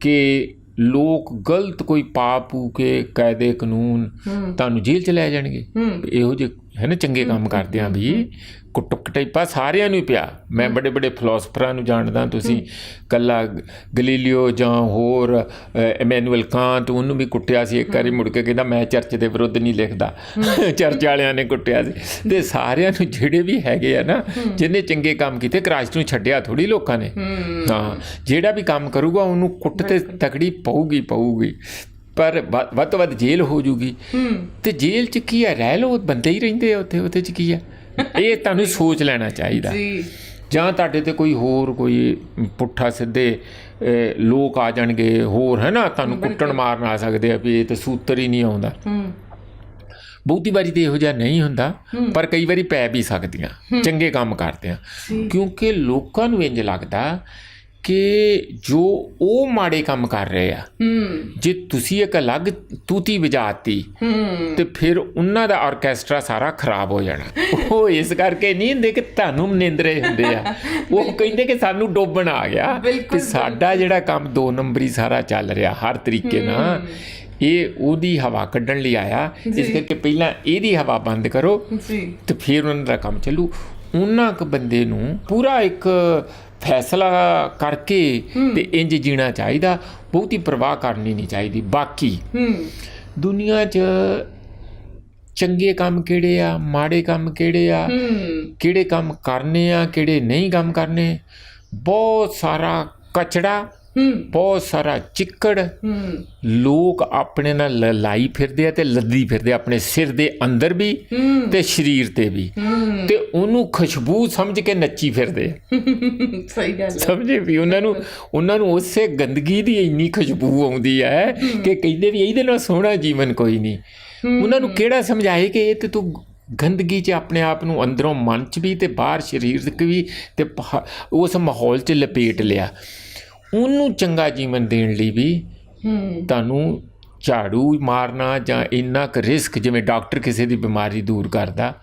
ਕਿ ਲੋਕ ਗਲਤ ਕੋਈ ਪਾਪੂ ਕੇ ਕਾਇਦੇ ਕਾਨੂੰਨ ਤੁਹਾਨੂੰ ਜੇਲ੍ਹ ਚ ਲੈ ਜਾਣਗੇ? ਇਹੋ ਜਿਹੇ ਹੈ ਨਾ ਚੰਗੇ ਕੰਮ ਕਰਦੇ ਆ ਵੀ ਕੁੱਟਕ ਟਾਈਪਾ ਸਾਰਿਆਂ ਨੂੰ ਪਿਆ। ਮੈਂ ਬੜੇ ਬੜੇ ਫਿਲਾਸਫਰਾਂ ਨੂੰ ਜਾਣਦਾ ਤੁਸੀਂ ਕੱਲਾ ਗਲੀਲੀਓ ਜਾਂ ਹੋਰ ਇਮੈਨੂਅਲ ਕਾਂਟ ਉਹਨੂੰ ਵੀ ਕੁੱਟਿਆ ਸੀ ਇੱਕ ਵਾਰੀ ਮੁੜ ਕੇ ਕਹਿੰਦਾ ਮੈਂ ਚਰਚ ਦੇ ਵਿਰੁੱਧ ਨਹੀਂ ਲਿਖਦਾ। ਚਰਚ ਵਾਲਿਆਂ ਨੇ ਕੁੱਟਿਆ ਸੀ। ਤੇ ਸਾਰਿਆਂ ਨੂੰ ਜਿਹੜੇ ਵੀ ਹੈਗੇ ਆ ਨਾ ਜਿਹਨੇ ਚੰਗੇ ਕੰਮ ਕੀਤੇ ਕ੍ਰਾਈਸਟ ਨੂੰ ਛੱਡਿਆ ਥੋੜੀ ਲੋਕਾਂ ਨੇ। ਹਾਂ। ਜਿਹੜਾ ਵੀ ਕੰਮ ਕਰੂਗਾ ਉਹਨੂੰ ਕੁੱਟ ਤੇ ਤਕੜੀ ਪਊਗੀ ਪਊਗੀ। ਪਰ ਵੱਧ ਤੋਂ ਵੱਧ ਜੇਲ੍ਹ ਹੋ ਜੂਗੀ। ਤੇ ਜੇਲ੍ਹ 'ਚ ਕੀ ਹੈ ਰਹਿ ਲੋ ਬੰਦੇ ਹੀ ਰਹਿੰਦੇ ਆ ਉੱਥੇ ਉਹਦੇ 'ਚ ਕੀ ਹੈ ਇਹ ਤੁਹਾਨੂੰ ਸੋਚ ਲੈਣਾ ਚਾਹੀਦਾ। ਜੀ। ਜਾਂ ਤੁਹਾਡੇ ਤੇ ਕੋਈ ਹੋਰ ਕੋਈ ਪੁੱਠਾ ਸਿੱਧੇ ਲੋਕ ਆ ਜਾਣਗੇ ਹੋਰ ਹੈ ਨਾ ਤੁਹਾਨੂੰ ਕੁੱਟਣ ਮਾਰਨ ਆ ਸਕਦੇ ਆ ਵੀ ਇਹ ਤੇ ਸੂਤਰ ਹੀ ਨਹੀਂ ਆਉਂਦਾ। ਬਹੁਤੀ ਵਾਰੀ ਤੇ ਇਹੋ ਜਿਹਾ ਨਹੀਂ ਹੁੰਦਾ ਪਰ ਕਈ ਵਾਰੀ ਪੈ ਵੀ ਸਕਦੀਆਂ ਚੰਗੇ ਕੰਮ ਕਰਦੇ ਆ। ਕਿਉਂਕਿ ਲੋਕਾਂ ਨੂੰ ਇੰਜ ਲੱਗਦਾ ਕਿ ਜੋ ਉਹ ਮਾੜੇ ਕੰਮ ਕਰ ਰਹੇ ਆ ਜੇ ਤੁਸੀਂ ਇੱਕ ਅਲੱਗ ਤੂਤੀ ਵਜਾਤੀ ਤੇ ਫਿਰ ਉਹਨਾਂ ਦਾ ਆਰਕੈਸਟਰਾ ਸਾਰਾ ਖਰਾਬ ਹੋ ਜਾਣਾ। ਉਹ ਇਸ ਕਰਕੇ ਨਹੀਂ ਹੁੰਦੇ ਕਿ ਤੁਹਾਨੂੰ ਨਿੰਦਰੇ ਹੁੰਦੇ ਆ। ਉਹ ਕਹਿੰਦੇ ਕਿ ਸਾਨੂੰ ਡੋਬਣ ਆ ਗਿਆ ਤੇ ਸਾਡਾ ਜਿਹੜਾ ਕੰਮ ਦੋ ਨੰਬਰੀ ਸਾਰਾ ਚੱਲ ਰਿਹਾ ਹਰ ਤਰੀਕੇ ਨਾਲ ਇਹ ਉਹਦੀ ਹਵਾ ਕੱਢਣ ਲਈ ਆਇਆ। ਇਸ ਕਰਕੇ ਪਹਿਲਾਂ ਇਹਦੀ ਹਵਾ ਬੰਦ ਕਰੋ ਜੀ। ਤੇ ਫਿਰ ਉਹਨਾਂ ਦਾ ਕੰਮ ਚੱਲੂ। ਉਹਨਾਂ ਕ ਬੰਦੇ ਨੂੰ ਪੂਰਾ ਇੱਕ ਫੈਸਲਾ ਕਰਕੇ ਤੇ ਇੰਜ ਜੀਣਾ ਚਾਹੀਦਾ ਬਹੁਤੀ ਪਰਵਾਹ ਕਰਨੀ ਨਹੀਂ ਚਾਹੀਦੀ ਬਾਕੀ ਦੁਨੀਆ 'ਚ ਚੰਗੇ ਕੰਮ ਕਿਹੜੇ ਆ ਮਾੜੇ ਕੰਮ ਕਿਹੜੇ ਆ ਕਿਹੜੇ ਕੰਮ ਕਰਨੇ ਆ ਕਿਹੜੇ ਨਹੀਂ ਕੰਮ ਕਰਨੇ ਬਹੁਤ ਸਾਰਾ ਕਚੜਾ ਬਹੁਤ ਸਾਰਾ ਚਿੱਕੜ। ਹੂੰ। ਲੋਕ ਆਪਣੇ ਨਾਲ ਲਾਈ ਫਿਰਦੇ ਆ ਤੇ ਲੱਦੀ ਫਿਰਦੇ ਆਪਣੇ ਸਿਰ ਦੇ ਅੰਦਰ ਵੀ ਤੇ ਸਰੀਰ ਤੇ ਵੀ। ਤੇ ਉਹਨੂੰ ਖੁਸ਼ਬੂ ਸਮਝ ਕੇ ਨੱਚੀ ਫਿਰਦੇ। ਸਹੀ ਗੱਲ ਸਮਝੇ ਵੀ ਉਹਨਾਂ ਨੂੰ ਉਹਨਾਂ ਨੂੰ ਉਸੇ ਗੰਦਗੀ ਦੀ ਇੰਨੀ ਖੁਸ਼ਬੂ ਆਉਂਦੀ ਹੈ ਕਿ ਕਹਿੰਦੇ ਵੀ ਇਹਦੇ ਨਾਲ ਸੋਹਣਾ ਜੀਵਨ ਕੋਈ ਨਹੀਂ। ਉਹਨਾਂ ਨੂੰ ਕਿਹੜਾ ਸਮਝਾਏ ਕਿ ਇਹ ਤੇ ਤੂੰ ਗੰਦਗੀ 'ਚ ਆਪਣੇ ਆਪ ਨੂੰ ਅੰਦਰੋਂ ਮਨ 'ਚ ਵੀ ਤੇ ਬਾਹਰ ਸਰੀਰਕ ਵੀ ਤੇ ਉਸ ਮਾਹੌਲ 'ਚ ਲਪੇਟ ਲਿਆ। ਉਹਨੂੰ ਚੰਗਾ ਜੀਵਨ ਦੇਣ ਲਈ ਵੀ ਹੂੰ। ਤੁਹਾਨੂੰ ਝਾੜੂ ਮਾਰਨਾ ਜਾਂ ਇੰਨਾ ਕੁ ਰਿਸਕ ਜਿਵੇਂ ਡਾਕਟਰ ਕਿਸੇ ਦੀ ਬਿਮਾਰੀ ਦੂਰ ਕਰਦਾ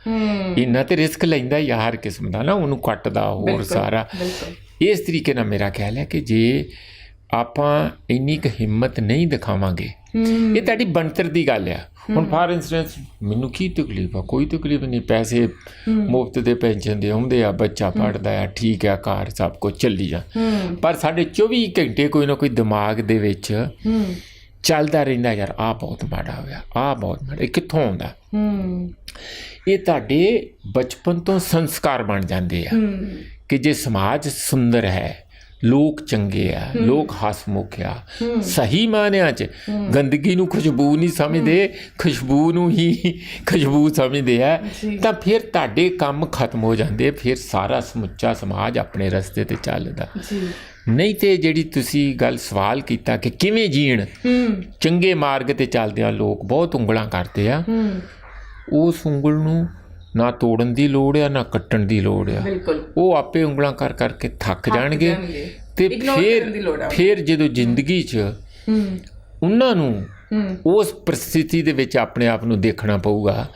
ਇੰਨਾ ਤੇ ਰਿਸਕ ਲੈਂਦਾ ਹੀ ਹਰ ਕਿਸਮ ਦਾ ਨਾ ਉਹਨੂੰ ਕੱਟਦਾ ਹੋਰ ਸਾਰਾ। ਇਸ ਤਰੀਕੇ ਨਾਲ ਮੇਰਾ ਖਿਆਲ ਹੈ ਕਿ ਜੇ ਆਪਾਂ ਇੰਨੀ ਕੁ ਹਿੰਮਤ ਨਹੀਂ ਦਿਖਾਵਾਂਗੇ। ਇਹ ਤੁਹਾਡੀ ਬਣਤਰ ਦੀ ਗੱਲ ਆ। ਹੁਣ ਫਾਰ ਇੰਸਟੈਂਸ ਮੈਨੂੰ ਕੀ ਤਕਲੀਫ ਆ? ਕੋਈ ਤਕਲੀਫ ਨਹੀਂ। ਪੈਸੇ ਮੁਫਤ ਦੇ ਪੈਨਸ਼ਨ ਦੇ ਆਉਂਦੇ ਆ ਬੱਚਾ ਪੜਦਾ ਆ ਠੀਕ ਆ ਘਰ ਸਭ ਕੁਝ ਚੱਲੀ ਜਾ। ਪਰ ਸਾਡੇ 24 ਘੰਟੇ ਕੋਈ ਨਾ ਕੋਈ ਦਿਮਾਗ ਦੇ ਵਿੱਚ ਚੱਲਦਾ ਰਹਿੰਦਾ ਯਾਰ ਆ ਬਹੁਤ ਮਾੜਾ ਹੋਇਆ ਆ ਬਹੁਤ ਮਾੜਾ ਇਹ ਕਿੱਥੋਂ ਆਉਂਦਾ? ਇਹ ਤੁਹਾਡੇ ਬਚਪਨ ਤੋਂ ਸੰਸਕਾਰ ਬਣ ਜਾਂਦੇ ਆ ਕਿ ਜੇ ਸਮਾਜ ਸੁੰਦਰ ਹੈ ਲੋਕ ਚੰਗੇ ਆ ਲੋਕ ਹਸਮੁਖ ਆ। ਸਹੀ ਮਾਨਿਆਂ 'ਚ ਗੰਦਗੀ ਨੂੰ ਖੁਸ਼ਬੂ ਨਹੀਂ ਸਮਝਦੇ ਖੁਸ਼ਬੂ ਨੂੰ ਹੀ ਖੁਸ਼ਬੂ ਸਮਝਦੇ ਆ। ਤਾਂ ਫਿਰ ਤੁਹਾਡੇ ਕੰਮ ਖਤਮ ਹੋ ਜਾਂਦੇ ਫਿਰ ਸਾਰਾ ਸਮੁੱਚਾ ਸਮਾਜ ਆਪਣੇ ਰਸਤੇ ਤੇ ਚੱਲਦਾ। ਨਹੀਂ ਤੇ ਜਿਹੜੀ ਤੁਸੀਂ ਗੱਲ ਸਵਾਲ ਕੀਤਾ ਕਿ ਕਿਵੇਂ ਜੀਣ ਚੰਗੇ ਮਾਰਗ ਤੇ ਚੱਲਦਿਆਂ ਲੋਕ ਬਹੁਤ ਉਂਗਲਾਂ ਕਰਦੇ ਆ। ਉਸ ਉਂਗਲ ਨੂੰ ਨਾ ਤੋੜਨ ਦੀ ਲੋੜ ਆ ਨਾ ਕੱਟਣ ਦੀ ਲੋੜ ਆ। ਬਿਲਕੁਲ। ਉਹ ਆਪੇ ਉਂਗਲਾਂ ਕਰ ਕਰਕੇ ਥੱਕ ਜਾਣਗੇ। ਤੇ ਫਿਰ ਫਿਰ ਜਦੋਂ ਜ਼ਿੰਦਗੀ 'ਚ ਹੂੰ। ਉਹਨਾਂ ਨੂੰ ਉਸ ਪ੍ਰਸਥਿਤੀ ਦੇ ਵਿੱਚ ਆਪਣੇ ਆਪ ਨੂੰ ਦੇਖਣਾ ਪਊਗਾ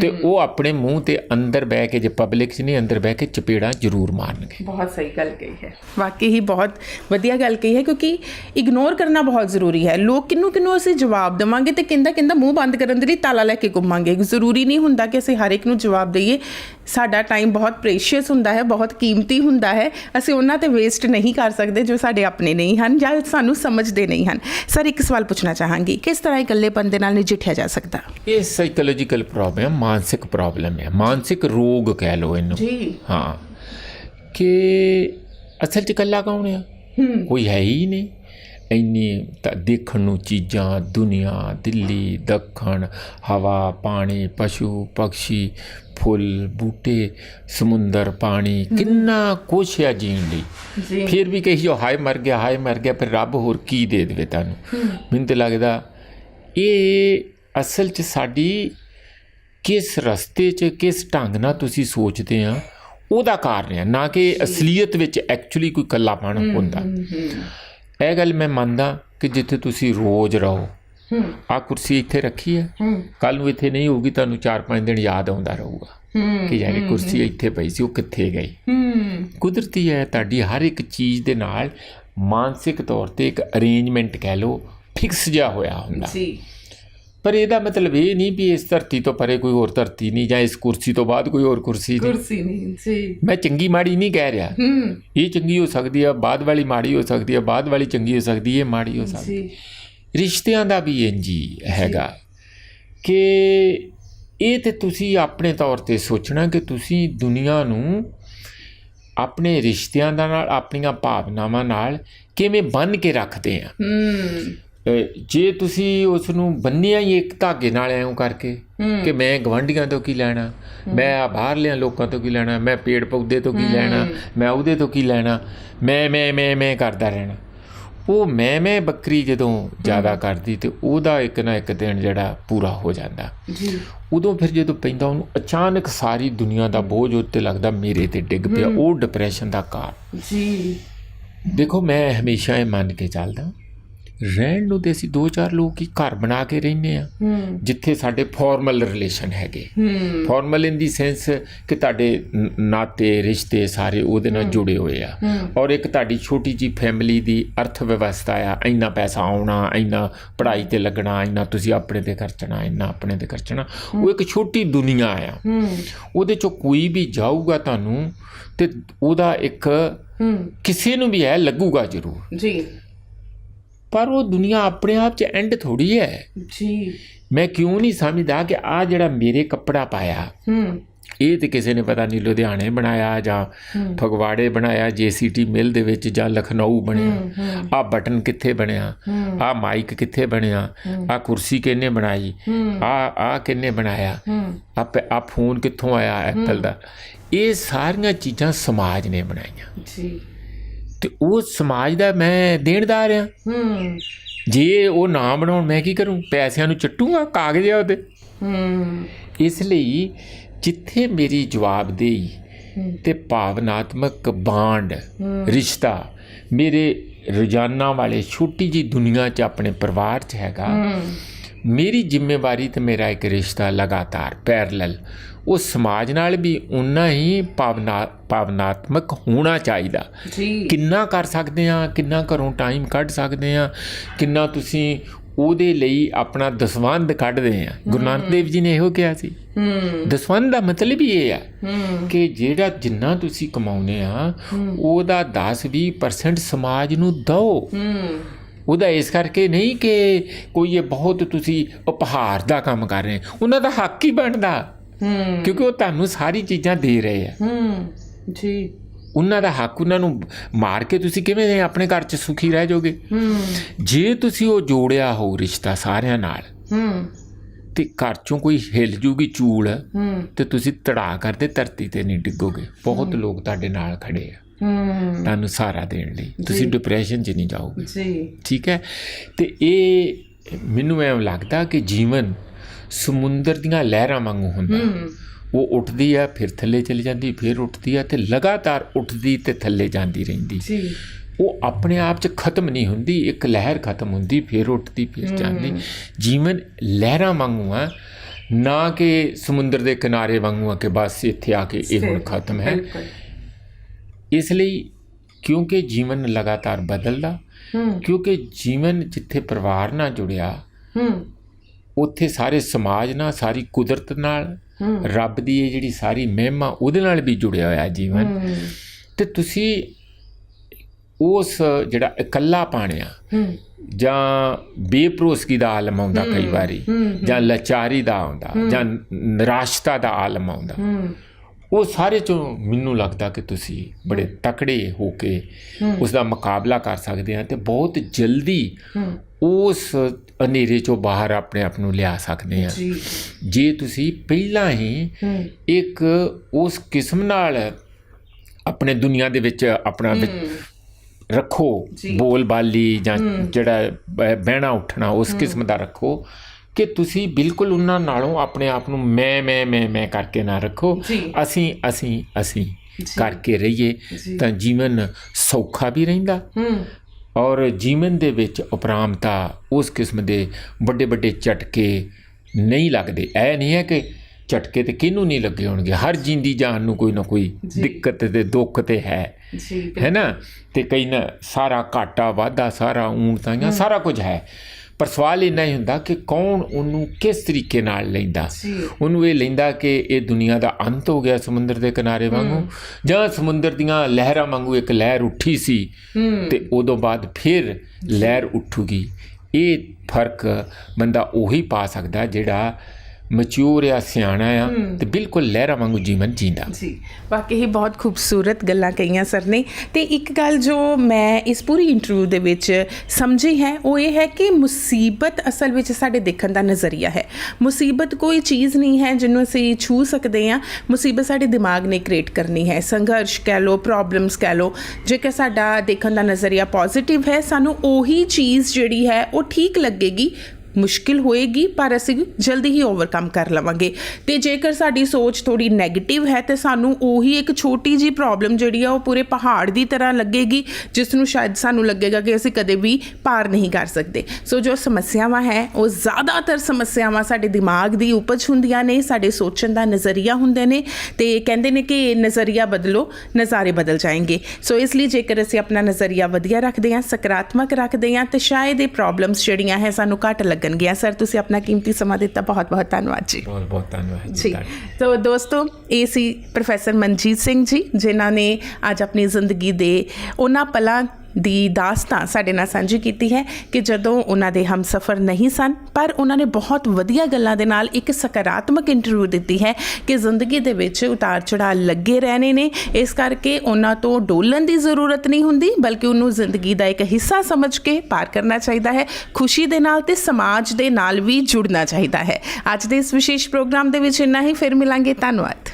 ਤੇ ਉਹ ਆਪਣੇ ਮੂੰਹ ਤੇ ਅੰਦਰ ਬਹਿ ਕੇ ਜੇ ਪਬਲਿਕ 'ਚ ਨਹੀਂ ਅੰਦਰ ਬਹਿ ਕੇ ਚਪੇੜਾਂ ਜ਼ਰੂਰ ਮਾਰਨਗੇ। ਬਹੁਤ ਸਹੀ ਗੱਲ ਕਹੀ ਹੈ। ਵਾਕਈ ਹੀ ਬਹੁਤ ਵਧੀਆ ਗੱਲ ਕਹੀ ਹੈ ਕਿਉਂਕਿ ਇਗਨੋਰ ਕਰਨਾ ਬਹੁਤ ਜ਼ਰੂਰੀ ਹੈ। ਲੋਕ ਕਿੰਨੂੰ ਕਿੰਨੂੰ ਅਸੀਂ ਜਵਾਬ ਦੇਵਾਂਗੇ ਤੇ ਕਿੰਦਾ ਕਿੰਦਾ ਮੂੰਹ ਬੰਦ ਕਰਨ ਦੇ ਲਈ ਤਾਲਾ ਲੈ ਕੇ ਘੁੰਮਾਂਗੇ। ਜ਼ਰੂਰੀ ਨਹੀਂ ਹੁੰਦਾ ਕਿ ਅਸੀਂ ਹਰ ਇੱਕ ਨੂੰ ਜਵਾਬ ਦਈਏ। ਸਾਡਾ ਟਾਈਮ ਬਹੁਤ ਪ੍ਰੇਸ਼ੀਅਸ ਹੁੰਦਾ ਹੈ ਬਹੁਤ ਕੀਮਤੀ ਹੁੰਦਾ ਹੈ। ਅਸੀਂ ਉਹਨਾਂ ਤੇ ਵੇਸਟ ਨਹੀਂ ਕਰ ਸਕਦੇ ਜੋ ਸਾਡੇ ਆਪਣੇ ਨਹੀਂ ਹਨ ਜਾਂ ਸਾਨੂੰ ਸਮਝਦੇ ਨਹੀਂ ਹਨ। ਸਰ ਇੱਕ ਸਵਾਲ ਪੁੱਛਣਾ ਚਾਹਾਂਗੀ ਕਿਸ ਤਰ੍ਹਾਂ ਇਕੱਲੇਪਨ ਦੇ ਨਾਲ ਨਜਿੱਠਿਆ ਜਾ ਸਕਦਾ। ਇਹ ਸਾਈਕੋਲੋਜੀਕਲ ਪ੍ਰੋਬਲਮ ਮਾਨਸਿਕ ਪ੍ਰੋਬਲਮ ਹੈ। ਮਾਨਸਿਕ ਰੋਗ ਕਹਿ ਲਓ ਇਹਨੂੰ। ਜੀ। ਹਾਂ। ਕਿ ਅਸਲ 'ਚ ਇਕੱਲਾ ਕੌਣ ਆ? ਕੋਈ ਹੈ ਹੀ ਨਹੀਂ। ਇੰਨੀ ਤਾਂ ਦੇਖਣ ਨੂੰ ਚੀਜ਼ਾਂ ਦੁਨੀਆ ਦਿੱਲੀ ਦੱਖਣ ਹਵਾ ਪਾਣੀ ਪਸ਼ੂ ਪੰਛੀ ਫੁੱਲ ਬੂਟੇ ਸਮੁੰਦਰ ਪਾਣੀ ਕਿੰਨਾ ਕੁਛ ਹੈ ਜੀਣ ਲਈ। ਜੀ। ਫਿਰ ਵੀ ਕਹੀਓ ਹਾਏ ਮਰ ਗਿਆ ਹਾਏ ਮਰ ਗਿਆ ਫਿਰ ਰੱਬ ਹੋਰ ਕੀ ਦੇ ਦੇਵੇ ਤੁਹਾਨੂੰ? ਮੈਨੂੰ ਤੇ ਲੱਗਦਾ ਇਹ ਅਸਲ 'ਚ ਸਾਡੀ ਕਿਸ ਰਸਤੇ 'ਚ ਕਿਸ ਢੰਗ ਨਾਲ ਤੁਸੀਂ ਸੋਚਦੇ ਆ ਉਹਦਾ ਕਾਰਨ ਹੈ ਨਾ ਕਿ ਅਸਲੀਅਤ ਵਿੱਚ ਐਕਚੁਅਲੀ ਕੋਈ ਕੱਲਾਪਣ ਹੁੰਦਾ। ਇਹ ਗੱਲ ਮੈਂ ਮੰਨਦਾ ਕਿ ਜਿੱਥੇ ਤੁਸੀਂ ਰੋਜ਼ ਰਹੋ ਆ ਕੁਰਸੀ ਇੱਥੇ ਰੱਖੀ ਹੈ। ਕੱਲ ਨੂੰ ਇੱਥੇ ਨਹੀਂ ਹੋਊਗੀ ਤੁਹਾਨੂੰ 4-5 ਦਿਨ ਯਾਦ ਆਉਂਦਾ ਰਹੂਗਾ ਕਿ ਯਾਰ ਇਹ ਕੁਰਸੀ ਇੱਥੇ ਪਈ ਸੀ ਉਹ ਕਿੱਥੇ ਗਈ? ਕੁਦਰਤੀ ਹੈ ਤੁਹਾਡੀ ਹਰ ਇੱਕ ਚੀਜ਼ ਦੇ ਨਾਲ ਮਾਨਸਿਕ ਤੌਰ ਤੇ ਇੱਕ ਅਰੇਂਜਮੈਂਟ ਕਹਿ ਲਓ ਫਿਕਸ ਜਿਹਾ ਹੋਇਆ ਹੁੰਦਾ। ਜੀ। ਪਰ ਇਹਦਾ ਮਤਲਬ ਇਹ ਨਹੀਂ ਵੀ ਇਸ ਧਰਤੀ ਤੋਂ ਪਰੇ ਕੋਈ ਹੋਰ ਧਰਤੀ ਨਹੀਂ ਜਾਂ ਇਸ ਕੁਰਸੀ ਤੋਂ ਬਾਅਦ ਕੋਈ ਹੋਰ ਕੁਰਸੀ ਨਹੀਂ। ਕੁਰਸੀ ਨਹੀਂ ਜੀ। ਮੈਂ ਚੰਗੀ ਮਾੜੀ ਨਹੀਂ ਕਹਿ ਰਿਹਾ। ਹੂੰ। ਇਹ ਚੰਗੀ ਹੋ ਸਕਦੀ ਹੈ ਬਾਅਦ ਵਾਲੀ ਮਾੜੀ ਹੋ ਸਕਦੀ ਹੈ ਬਾਅਦ ਵਾਲੀ ਚੰਗੀ ਹੋ ਸਕਦੀ ਹੈ ਮਾੜੀ ਹੋ ਸਕਦੀ। ਜੀ। ਰਿਸ਼ਤਿਆਂ ਦਾ ਵੀ ਇੰਜ ਹੀ ਹੈਗਾ ਕਿ ਇਹ ਤੇ ਤੁਸੀਂ ਆਪਣੇ ਤੌਰ ਤੇ ਸੋਚਣਾ ਕਿ ਤੁਸੀਂ ਦੁਨੀਆ ਨੂੰ ਆਪਣੇ ਰਿਸ਼ਤਿਆਂ ਦਾ ਨਾਲ ਆਪਣੀਆਂ ਭਾਵਨਾਵਾਂ ਨਾਲ ਕਿਵੇਂ ਬੰਨ ਕੇ ਰੱਖਦੇ ਆ। ਜੇ ਤੁਸੀਂ ਉਸ ਨੂੰ ਬੰਨਿਆ ਹੀ ਇੱਕ ਧਾਗੇ ਨਾਲ ਐਂ ਕਰਕੇ ਕਿ ਮੈਂ ਗਵੰਡੀਆਂ ਤੋਂ ਕੀ ਲੈਣਾ ਮੈਂ ਆ ਬਾਹਰਲਿਆਂ ਲੋਕਾਂ ਤੋਂ ਕੀ ਲੈਣਾ ਮੈਂ ਪੇੜ ਪੌਦੇ ਤੋਂ ਕੀ ਲੈਣਾ ਮੈਂ ਉਹਦੇ ਤੋਂ ਕੀ ਲੈਣਾ ਮੈਂ ਮੈਂ ਮੈਂ ਮੈਂ ਕਰਦਾ ਰਹਿਣਾ। ਉਹ ਮੈਂ ਮੈਂ ਬੱਕਰੀ ਜਦੋਂ ਜ਼ਿਆਦਾ ਕਰਦੀ ਤੇ ਉਹਦਾ ਇੱਕ ਨਾ ਇੱਕ ਦਿਨ ਜਿਹੜਾ ਪੂਰਾ ਹੋ ਜਾਂਦਾ। ਜੀ। ਉਦੋਂ ਫਿਰ ਜਦੋਂ ਪੈਂਦਾ ਉਹਨੂੰ ਅਚਾਨਕ ਸਾਰੀ ਦੁਨੀਆ ਦਾ ਬੋਝ ਉੱਤੇ ਲੱਗਦਾ ਮੇਰੇ ਤੇ ਡਿੱਗ ਪਿਆ ਉਹ ਡਿਪਰੈਸ਼ਨ ਦਾ ਕਾਰਨ। ਜੀ। ਦੇਖੋ ਮੈਂ ਹਮੇਸ਼ਾ ਇਹ ਮੰਨ ਕੇ ਚੱਲਦਾ। ਰਹਿਣ ਨੂੰ ਤੇ ਅਸੀਂ ਦੋ ਚਾਰ ਲੋਕ ਹੀ ਘਰ ਬਣਾ ਕੇ ਰਹਿੰਦੇ ਆ। ਜਿੱਥੇ ਸਾਡੇ ਫਾਰਮਲ ਰਿਲੇਸ਼ਨ ਹੈਗੇ। ਫਾਰਮਲ ਇਨ ਦੀ ਸੈਂਸ ਕਿ ਤੁਹਾਡੇ ਨਾਤੇ ਰਿਸ਼ਤੇ ਸਾਰੇ ਉਹਦੇ ਨਾਲ ਜੁੜੇ ਹੋਏ ਆ। ਔਰ ਇੱਕ ਤੁਹਾਡੀ ਛੋਟੀ ਜੀ ਫੈਮਿਲੀ ਦੀ ਅਰਥ ਵਿਵਸਥਾ ਆ ਇੰਨਾ ਪੈਸਾ ਆਉਣਾ ਇੰਨਾ ਪੜ੍ਹਾਈ ਤੇ ਲੱਗਣਾ ਇੰਨਾ ਤੁਸੀਂ ਆਪਣੇ ਤੇ ਖਰਚਣਾ ਇੰਨਾ ਆਪਣੇ ਤੇ ਖਰਚਣਾ ਉਹ ਇੱਕ ਛੋਟੀ ਦੁਨੀਆ ਆ। ਉਹਦੇ ਚੋਂ ਕੋਈ ਵੀ ਜਾਊਗਾ ਤੁਹਾਨੂੰ ਤੇ ਉਹਦਾ ਇੱਕ ਕਿਸੇ ਨੂੰ ਵੀ ਹੈ ਲੱਗੂਗਾ ਜ਼ਰੂਰ। ਜੀ। ਪਰ ਉਹ ਦੁਨੀਆ ਆਪਣੇ ਆਪ 'ਚ ਐਂਡ ਥੋੜੀ ਹੈ। ਜੀ। ਮੈਂ ਕਿਉਂ ਨਹੀਂ ਸਮਝਦਾ ਕਿ ਆ ਜਿਹੜਾ ਮੇਰੇ ਕੱਪੜਾ ਪਾਇਆ ਹੂੰ। ਇਹ ਤੇ ਕਿਸੇ ਨੇ ਪਤਾ ਨਹੀਂ ਲੁਧਿਆਣੇ ਬਣਾਇਆ ਜਾਂ ਫਗਵਾੜੇ ਬਣਾਇਆ ਜੀਸੀਟੀ ਮਿਲ ਦੇ ਵਿੱਚ ਜਾਂ ਲਖਨਊ ਬਣਿਆ। ਆ ਬਟਨ ਕਿੱਥੇ ਬਣਿਆ? ਆ ਮਾਈਕ ਕਿੱਥੇ ਬਣਿਆ? ਆ ਕੁਰਸੀ ਕਿਹਨੇ ਬਣਾਈ? ਆ ਆ ਕਿਹਨੇ ਬਣਾਇਆ? ਆ ਆ ਫੋਨ ਕਿੱਥੋਂ ਆਇਆ ਐਪਲ ਦਾ? ਇਹ ਸਾਰੀਆਂ ਚੀਜ਼ਾਂ ਸਮਾਜ ਨੇ ਬਣਾਈਆਂ। ਜੀ। ਤੇ ਉਹ ਸਮਾਜ ਦਾ ਮੈਂ ਦੇਣਦਾਰ ਆ। ਹੂੰ। ਜੇ ਉਹ ਨਾ ਬਣਾਉਣ ਮੈਂ ਕੀ ਕਰੂੰ? ਪੈਸਿਆਂ ਨੂੰ ਚੱਟੂਗਾ ਕਾਗਜ਼ ਆ ਉਹਦੇ। ਹੂੰ। ਇਸ ਲਈ ਜਿੱਥੇ ਮੇਰੀ ਜਵਾਬਦੇਹੀ ਤੇ ਭਾਵਨਾਤਮਕ ਬਾਂਡ ਰਿਸ਼ਤਾ ਮੇਰੇ ਰੋਜ਼ਾਨਾ ਵਾਲੇ ਛੋਟੀ ਜੀ ਦੁਨੀਆ 'ਚ ਆਪਣੇ ਪਰਿਵਾਰ 'ਚ ਹੈਗਾ। ਮੇਰੀ ਜ਼ਿੰਮੇਵਾਰੀ ਤੇ ਮੇਰਾ ਇੱਕ ਰਿਸ਼ਤਾ ਲਗਾਤਾਰ ਪੈਰਲਲ ਉਹ ਸਮਾਜ ਨਾਲ ਵੀ ਉਨਾ ਹੀ ਭਾਵਨਾ ਭਾਵਨਾਤਮਕ ਹੋਣਾ ਚਾਹੀਦਾ। ਜੀ। ਕਿੰਨਾ ਕਰ ਸਕਦੇ ਆ ਕਿੰਨਾ ਘਰੋਂ ਟਾਈਮ ਕੱਢ ਸਕਦੇ ਆ ਕਿੰਨਾ ਤੁਸੀਂ ਉਹਦੇ ਲਈ ਆਪਣਾ ਦਸਵੰਧ ਕੱਢਦੇ ਆ ਗੁਰੂ ਨਾਨਕ ਦੇਵ ਜੀ ਨੇ ਇਹੋ ਕਿਹਾ ਸੀ। ਹੂੰ। ਦਸਵੰਧ ਦਾ ਮਤਲਬ ਹੀ ਇਹ ਆ ਕਿ ਜਿਹੜਾ ਜਿੰਨਾ ਤੁਸੀਂ ਕਮਾਉਂਦੇ ਆ ਉਹਦਾ 10-20% ਸਮਾਜ ਨੂੰ ਦਿਓ। ਹੂੰ। ਉਹਦਾ ਇਸ ਕਰਕੇ ਨਹੀਂ ਕਿ ਕੋਈ ਇਹ ਬਹੁਤ ਤੁਸੀਂ ਉਪਹਾਰ ਦਾ ਕੰਮ ਕਰ ਰਹੇ। ਉਹਨਾਂ ਦਾ ਹੱਕ ਹੀ ਬਣਦਾ। ਹੂੰ। ਕਿਉਂਕਿ ਉਹ ਤੁਹਾਨੂੰ ਸਾਰੀ ਚੀਜ਼ਾਂ ਦੇ ਰਹੇ ਆ। ਹੂੰ ਜੀ। ਉਹਨਾਂ ਦਾ ਹੱਕ ਉਹਨਾਂ ਨੂੰ ਮਾਰ ਕੇ ਤੁਸੀਂ ਕਿਵੇਂ ਆਪਣੇ ਘਰ 'ਚ ਸੁਖੀ ਰਹਿ ਜਾਓਗੇ? ਹੂੰ। ਜੇ ਤੁਸੀਂ ਉਹ ਜੋੜਿਆ ਹੋ ਰਿਸ਼ਤਾ ਸਾਰਿਆਂ ਨਾਲ ਹੂੰ। ਤੇ ਘਰ 'ਚੋਂ ਕੋਈ ਹਿੱਲ ਜੂਗੀ ਚੂਲ ਹੂੰ। ਤੇ ਤੁਸੀਂ ਤੜਾ ਕਰਦੇ ਧਰਤੀ ਤੇ ਨਹੀਂ ਡਿੱਗੋਗੇ। ਬਹੁਤ ਲੋਕ ਤੁਹਾਡੇ ਨਾਲ ਖੜੇ ਆ। ਹੂੰ। ਤੁਹਾਨੂੰ ਸਹਾਰਾ ਦੇਣ ਲਈ। ਤੁਸੀਂ ਡਿਪਰੈਸ਼ਨ 'ਚ ਨਹੀਂ ਜਾਓਗੇ। ਜੀ। ਠੀਕ ਹੈ? ਤੇ ਇਹ ਮੈਨੂੰ ਐਂ ਲੱਗਦਾ ਕਿ ਜੀਵਨ ਸਮੁੰਦਰ ਦੀਆਂ ਲਹਿਰਾਂ ਵਾਂਗੂ ਹੁੰਦਾ ਉਹ ਉੱਠਦੀ ਆ ਫਿਰ ਥੱਲੇ ਚਲੀ ਜਾਂਦੀ ਫਿਰ ਉੱਠਦੀ ਆ ਤੇ ਲਗਾਤਾਰ ਉੱਠਦੀ ਤੇ ਥੱਲੇ ਜਾਂਦੀ ਰਹਿੰਦੀ। ਜੀ। ਉਹ ਆਪਣੇ ਆਪ 'ਚ ਖਤਮ ਨਹੀਂ ਹੁੰਦੀ ਇੱਕ ਲਹਿਰ ਖਤਮ ਹੁੰਦੀ ਫਿਰ ਉੱਠਦੀ ਫਿਰ ਜਾਂਦੀ। ਜੀਵਨ ਲਹਿਰਾਂ ਵਾਂਗੂ ਆ ਨਾ ਕਿ ਸਮੁੰਦਰ ਦੇ ਕਿਨਾਰੇ ਵਾਂਗੂ ਆ ਕਿ ਬਸ ਇੱਥੇ ਆ ਕੇ ਇਹ ਹੁਣ ਖਤਮ ਹੈ। ਇਸ ਲਈ ਕਿਉਂਕਿ ਜੀਵਨ ਲਗਾਤਾਰ ਬਦਲਦਾ ਕਿਉਂਕਿ ਜੀਵਨ ਜਿੱਥੇ ਪਰਿਵਾਰ ਨਾਲ ਜੁੜਿਆ ਉੱਥੇ ਸਾਰੇ ਸਮਾਜ ਨਾਲ ਸਾਰੀ ਕੁਦਰਤ ਨਾਲ ਰੱਬ ਦੀ ਇਹ ਜਿਹੜੀ ਸਾਰੀ ਮਹਿਮਾ ਉਹਦੇ ਨਾਲ ਵੀ ਜੁੜਿਆ ਹੋਇਆ ਜੀਵਨ। ਤੇ ਤੁਸੀਂ ਉਸ ਜਿਹੜਾ ਇਕੱਲਾ ਪਾਣਿਆ ਜਾਂ ਬੇਭਰੋਸਗੀ ਦਾ ਆਲਮ ਆਉਂਦਾ ਕਈ ਵਾਰੀ ਜਾਂ ਲਾਚਾਰੀ ਦਾ ਆਉਂਦਾ ਜਾਂ ਨਿਰਾਸ਼ਤਾ ਦਾ ਆਲਮ ਆਉਂਦਾ। ਉਹ ਸਾਰੇ ਚੋਂ ਮੈਨੂੰ ਲੱਗਦਾ ਕਿ ਤੁਸੀਂ ਬੜੇ ਤਕੜੇ ਹੋ ਕੇ ਉਸ ਦਾ ਮੁਕਾਬਲਾ ਕਰ ਸਕਦੇ ਆ ਤੇ ਬਹੁਤ ਜਲਦੀ ਉਸ ਹਨੇਰੇ ਚੋਂ ਬਾਹਰ ਆਪਣੇ ਆਪ ਨੂੰ ਲਿਆ ਸਕਦੇ ਆ ਜੀ। ਤੁਸੀਂ ਪਹਿਲਾਂ ਹੀ ਇੱਕ ਉਸ ਕਿਸਮ ਨਾਲ ਆਪਣੇ ਦੁਨੀਆ ਦੇ ਵਿੱਚ ਆਪਣਾ ਰੱਖੋ ਬੋਲ ਬਾਲੀ ਜਾਂ ਜਿਹੜਾ ਬਹਿਣਾ ਉੱਠਣਾ ਉਸ ਕਿਸਮ ਦਾ ਰੱਖੋ ਕਿ ਤੁਸੀਂ ਬਿਲਕੁਲ ਉਹਨਾਂ ਨਾਲੋਂ ਆਪਣੇ ਆਪ ਨੂੰ ਮੈਂ ਮੈਂ ਮੈਂ ਮੈਂ ਕਰਕੇ ਨਾ ਰੱਖੋ। ਅਸੀਂ ਅਸੀਂ ਅਸੀਂ ਕਰਕੇ ਰਹੀਏ ਤਾਂ ਜੀਵਨ ਸੌਖਾ ਵੀ ਰਹਿੰਦਾ। ਹੂੰ। ਔਰ ਜੀਵਨ ਦੇ ਵਿੱਚ ਉਪਰਾਮਤਾ ਉਸ ਕਿਸਮ ਦੇ ਵੱਡੇ ਵੱਡੇ ਝਟਕੇ ਨਹੀਂ ਲੱਗਦੇ। ਐ ਨਹੀਂ ਹੈ ਕਿ ਝਟਕੇ ਤੇ ਕਿਹਨੂੰ ਨਹੀਂ ਲੱਗੇ ਹੋਣਗੇ। ਹਰ ਜਿੰਦੀ ਜਾਨ ਨੂੰ ਕੋਈ ਨਾ ਕੋਈ ਦਿੱਕਤ ਤੇ ਦੁੱਖ ਤੇ ਹੈ। ਜੀ ਹੈ ਨਾ? ਤੇ ਕਈ ਨਾ ਸਾਰਾ ਘਾਟਾ ਵਾਧਾ ਸਾਰਾ ਊਣਤਾਈਆਂ ਸਾਰਾ ਕੁਝ ਹੈ। ਪਰ ਸਵਾਲ ਇੰਨਾ ਹੀ ਹੁੰਦਾ ਕਿ ਕੌਣ ਉਹਨੂੰ ਕਿਸ ਤਰੀਕੇ ਨਾਲ ਲੈਂਦਾ? ਉਹਨੂੰ ਇਹ ਲੈਂਦਾ ਕਿ ਇਹ ਦੁਨੀਆ ਦਾ ਅੰਤ ਹੋ ਗਿਆ ਸਮੁੰਦਰ ਦੇ ਕਿਨਾਰੇ ਵਾਂਗੂ ਜਾਂ ਸਮੁੰਦਰ ਦੀਆਂ ਲਹਿਰਾਂ ਵਾਂਗੂ ਇੱਕ ਲਹਿਰ ਉੱਠੀ ਸੀ ਤੇ ਉਦੋਂ ਬਾਅਦ ਫਿਰ ਲਹਿਰ ਉੱਠੂਗੀ। ਇਹ ਫ਼ਰਕ ਬੰਦਾ ਉਹੀ ਪਾ ਸਕਦਾ ਜਿਹੜਾ ਮੈਚੁਰ ਆ ਸਿਆਣਾ ਆ ਤੇ ਬਿਲਕੁਲ ਲਹਿਰਾਂ ਵਾਂਗੂ ਜੀਵਨ ਜੀਂਦਾ। ਜੀ ਵਾਕਈ ਹੀ ਬਹੁਤ ਖੂਬਸੂਰਤ ਗੱਲਾਂ ਕਹੀਆਂ ਸਰ ਨੇ। ਤੇ ਇੱਕ ਗੱਲ ਜੋ ਮੈਂ ਇਸ ਪੂਰੀ ਇੰਟਰਵਿਊ ਦੇ ਵਿੱਚ ਸਮਝੀ ਹੈ ਉਹ ਇਹ ਹੈ ਕਿ ਮੁਸੀਬਤ ਅਸਲ ਵਿੱਚ ਸਾਡੇ ਦੇਖਣ ਦਾ ਨਜ਼ਰੀਆ ਹੈ। ਮੁਸੀਬਤ ਕੋਈ ਚੀਜ਼ ਨਹੀਂ ਹੈ ਜਿਹਨੂੰ ਅਸੀਂ ਛੂ ਸਕਦੇ ਹਾਂ। ਮੁਸੀਬਤ ਸਾਡੇ ਦਿਮਾਗ ਨੇ ਕ੍ਰੀਏਟ ਕਰਨੀ ਹੈ। ਸੰਘਰਸ਼ ਕਹਿ ਲਓ ਪ੍ਰੋਬਲਮਸ ਕਹਿ ਲਓ ਜੇਕਰ ਸਾਡਾ ਦੇਖਣ ਦਾ ਨਜ਼ਰੀਆ ਪੋਜ਼ਿਟਿਵ ਹੈ ਸਾਨੂੰ ਉਹੀ ਚੀਜ਼ ਜਿਹੜੀ ਹੈ ਉਹ ਠੀਕ ਲੱਗੇਗੀ ਮੁਸ਼ਕਿਲ ਹੋਏਗੀ, ਪਰ ਅਸੀਂ ਜਲਦੀ ਹੀ ਓਵਰਕਮ ਕਰ ਲਵਾਂਗੇ। ਤੇ ਜੇਕਰ ਸਾਡੀ ਸੋਚ ਥੋੜੀ 네ਗੇਟਿਵ ਹੈ, ਤੇ ਸਾਨੂੰ ਉਹੀ ਇੱਕ ਛੋਟੀ ਜੀ ਪ੍ਰੋਬਲਮ ਜਿਹੜੀ ਆ, ਉਹ ਪੂਰੇ ਪਹਾੜ ਦੀ ਤਰ੍ਹਾਂ ਲੱਗੇਗੀ ਜਿਸ ਨੂੰ ਸ਼ਾਇਦ ਸਾਨੂੰ ਲੱਗੇਗਾ ਕਿ ਅਸੀਂ ਕਦੇ ਵੀ ਪਾਰ ਨਹੀਂ ਕਰ ਸਕਦੇ। ਸੋ ਜੋ ਸਮੱਸਿਆਵਾਂ ਹੈ, ਉਹ ਜ਼ਿਆਦਾਤਰ ਸਮੱਸਿਆਵਾਂ ਸਾਡੇ ਦਿਮਾਗ ਦੀ ਉਪਜ ਹੁੰਦੀਆਂ ਨੇ, ਸਾਡੇ ਸੋਚਣ ਦਾ ਨਜ਼ਰੀਆ ਹੁੰਦੇ ਨੇ, ਤੇ ਕਹਿੰਦੇ ਨੇ ਕਿ ਨਜ਼ਰੀਆ ਬਦਲੋ, ਨਜ਼ਾਰੇ ਬਦਲ ਜਾਣਗੇ ਸੋ ਇਸ ਲਈ ਜੇਕਰ ਅਸੀਂ ਆਪਣਾ ਨਜ਼ਰੀਆ ਵਧੀਆ ਰੱਖਦੇ ਹਾਂ, ਸਕਾਰਾਤਮਕ ਰੱਖਦੇ ਹਾਂ, ਤੇ ਸ਼ਾਇਦ ਇਹ ਪ੍ਰੋਬਲਮਸ ਜਿਹੜੀਆਂ ਹੈ, ਸਾਨੂੰ ਘੱਟ ਲੱਗ ਲੱਗਣਗੀਆਂ ਸਰ ਤੁਸੀਂ ਆਪਣਾ ਕੀਮਤੀ ਸਮਾਂ ਦਿੱਤਾ ਬਹੁਤ ਬਹੁਤ ਧੰਨਵਾਦ ਜੀ ਬਹੁਤ ਬਹੁਤ ਧੰਨਵਾਦ ਜੀ ਤੁਹਾਡਾ। ਤੋ ਦੋਸਤੋ ਇਹ ਸੀ ਪ੍ਰੋਫੈਸਰ ਮਨਜੀਤ ਸਿੰਘ ਜੀ ਜਿਨ੍ਹਾਂ ਨੇ ਅੱਜ ਆਪਣੀ ਜ਼ਿੰਦਗੀ ਦੇ ਉਹਨਾਂ ਪਲਾਂ ਦੀ ਦਾਸਤਾਨ ਸਾਡੇ ਨਾਲ ਸਾਂਝੀ ਕੀਤੀ ਹੈ ਕਿ ਜਦੋਂ ਉਹਨਾਂ ਦੇ ਹਮਸਫਰ ਨਹੀਂ ਸਨ, ਪਰ ਉਹਨਾਂ ਨੇ ਬਹੁਤ ਵਧੀਆ ਗੱਲਾਂ ਦੇ ਨਾਲ ਇੱਕ ਸਕਾਰਾਤਮਕ ਇੰਟਰਵਿਊ ਦਿੱਤੀ ਹੈ ਕਿ ਜ਼ਿੰਦਗੀ ਦੇ ਵਿੱਚ ਉਤਾਰ ਚੜਾਅ ਲੱਗੇ ਰਹਿਣੇ ਨੇ। ਇਸ ਕਰਕੇ ਉਹਨਾਂ ਤੋਂ ਡੋਲਣ ਦੀ ਜ਼ਰੂਰਤ ਨਹੀਂ ਹੁੰਦੀ, ਬਲਕਿ ਉਹਨੂੰ ਜ਼ਿੰਦਗੀ ਦਾ ਇੱਕ ਹਿੱਸਾ ਸਮਝ ਕੇ ਪਾਰ ਕਰਨਾ ਚਾਹੀਦਾ ਹੈ। ਖੁਸ਼ੀ ਦੇ ਨਾਲ ਤੇ ਸਮਾਜ ਦੇ ਨਾਲ ਵੀ ਜੁੜਨਾ ਚਾਹੀਦਾ ਹੈ। ਅੱਜ ਦੇ ਇਸ ਵਿਸ਼ੇਸ਼ ਪ੍ਰੋਗਰਾਮ ਦੇ ਵਿੱਚ ਇੰਨਾ ਹੀ। ਫਿਰ ਮਿਲਾਂਗੇ। ਧੰਨਵਾਦ।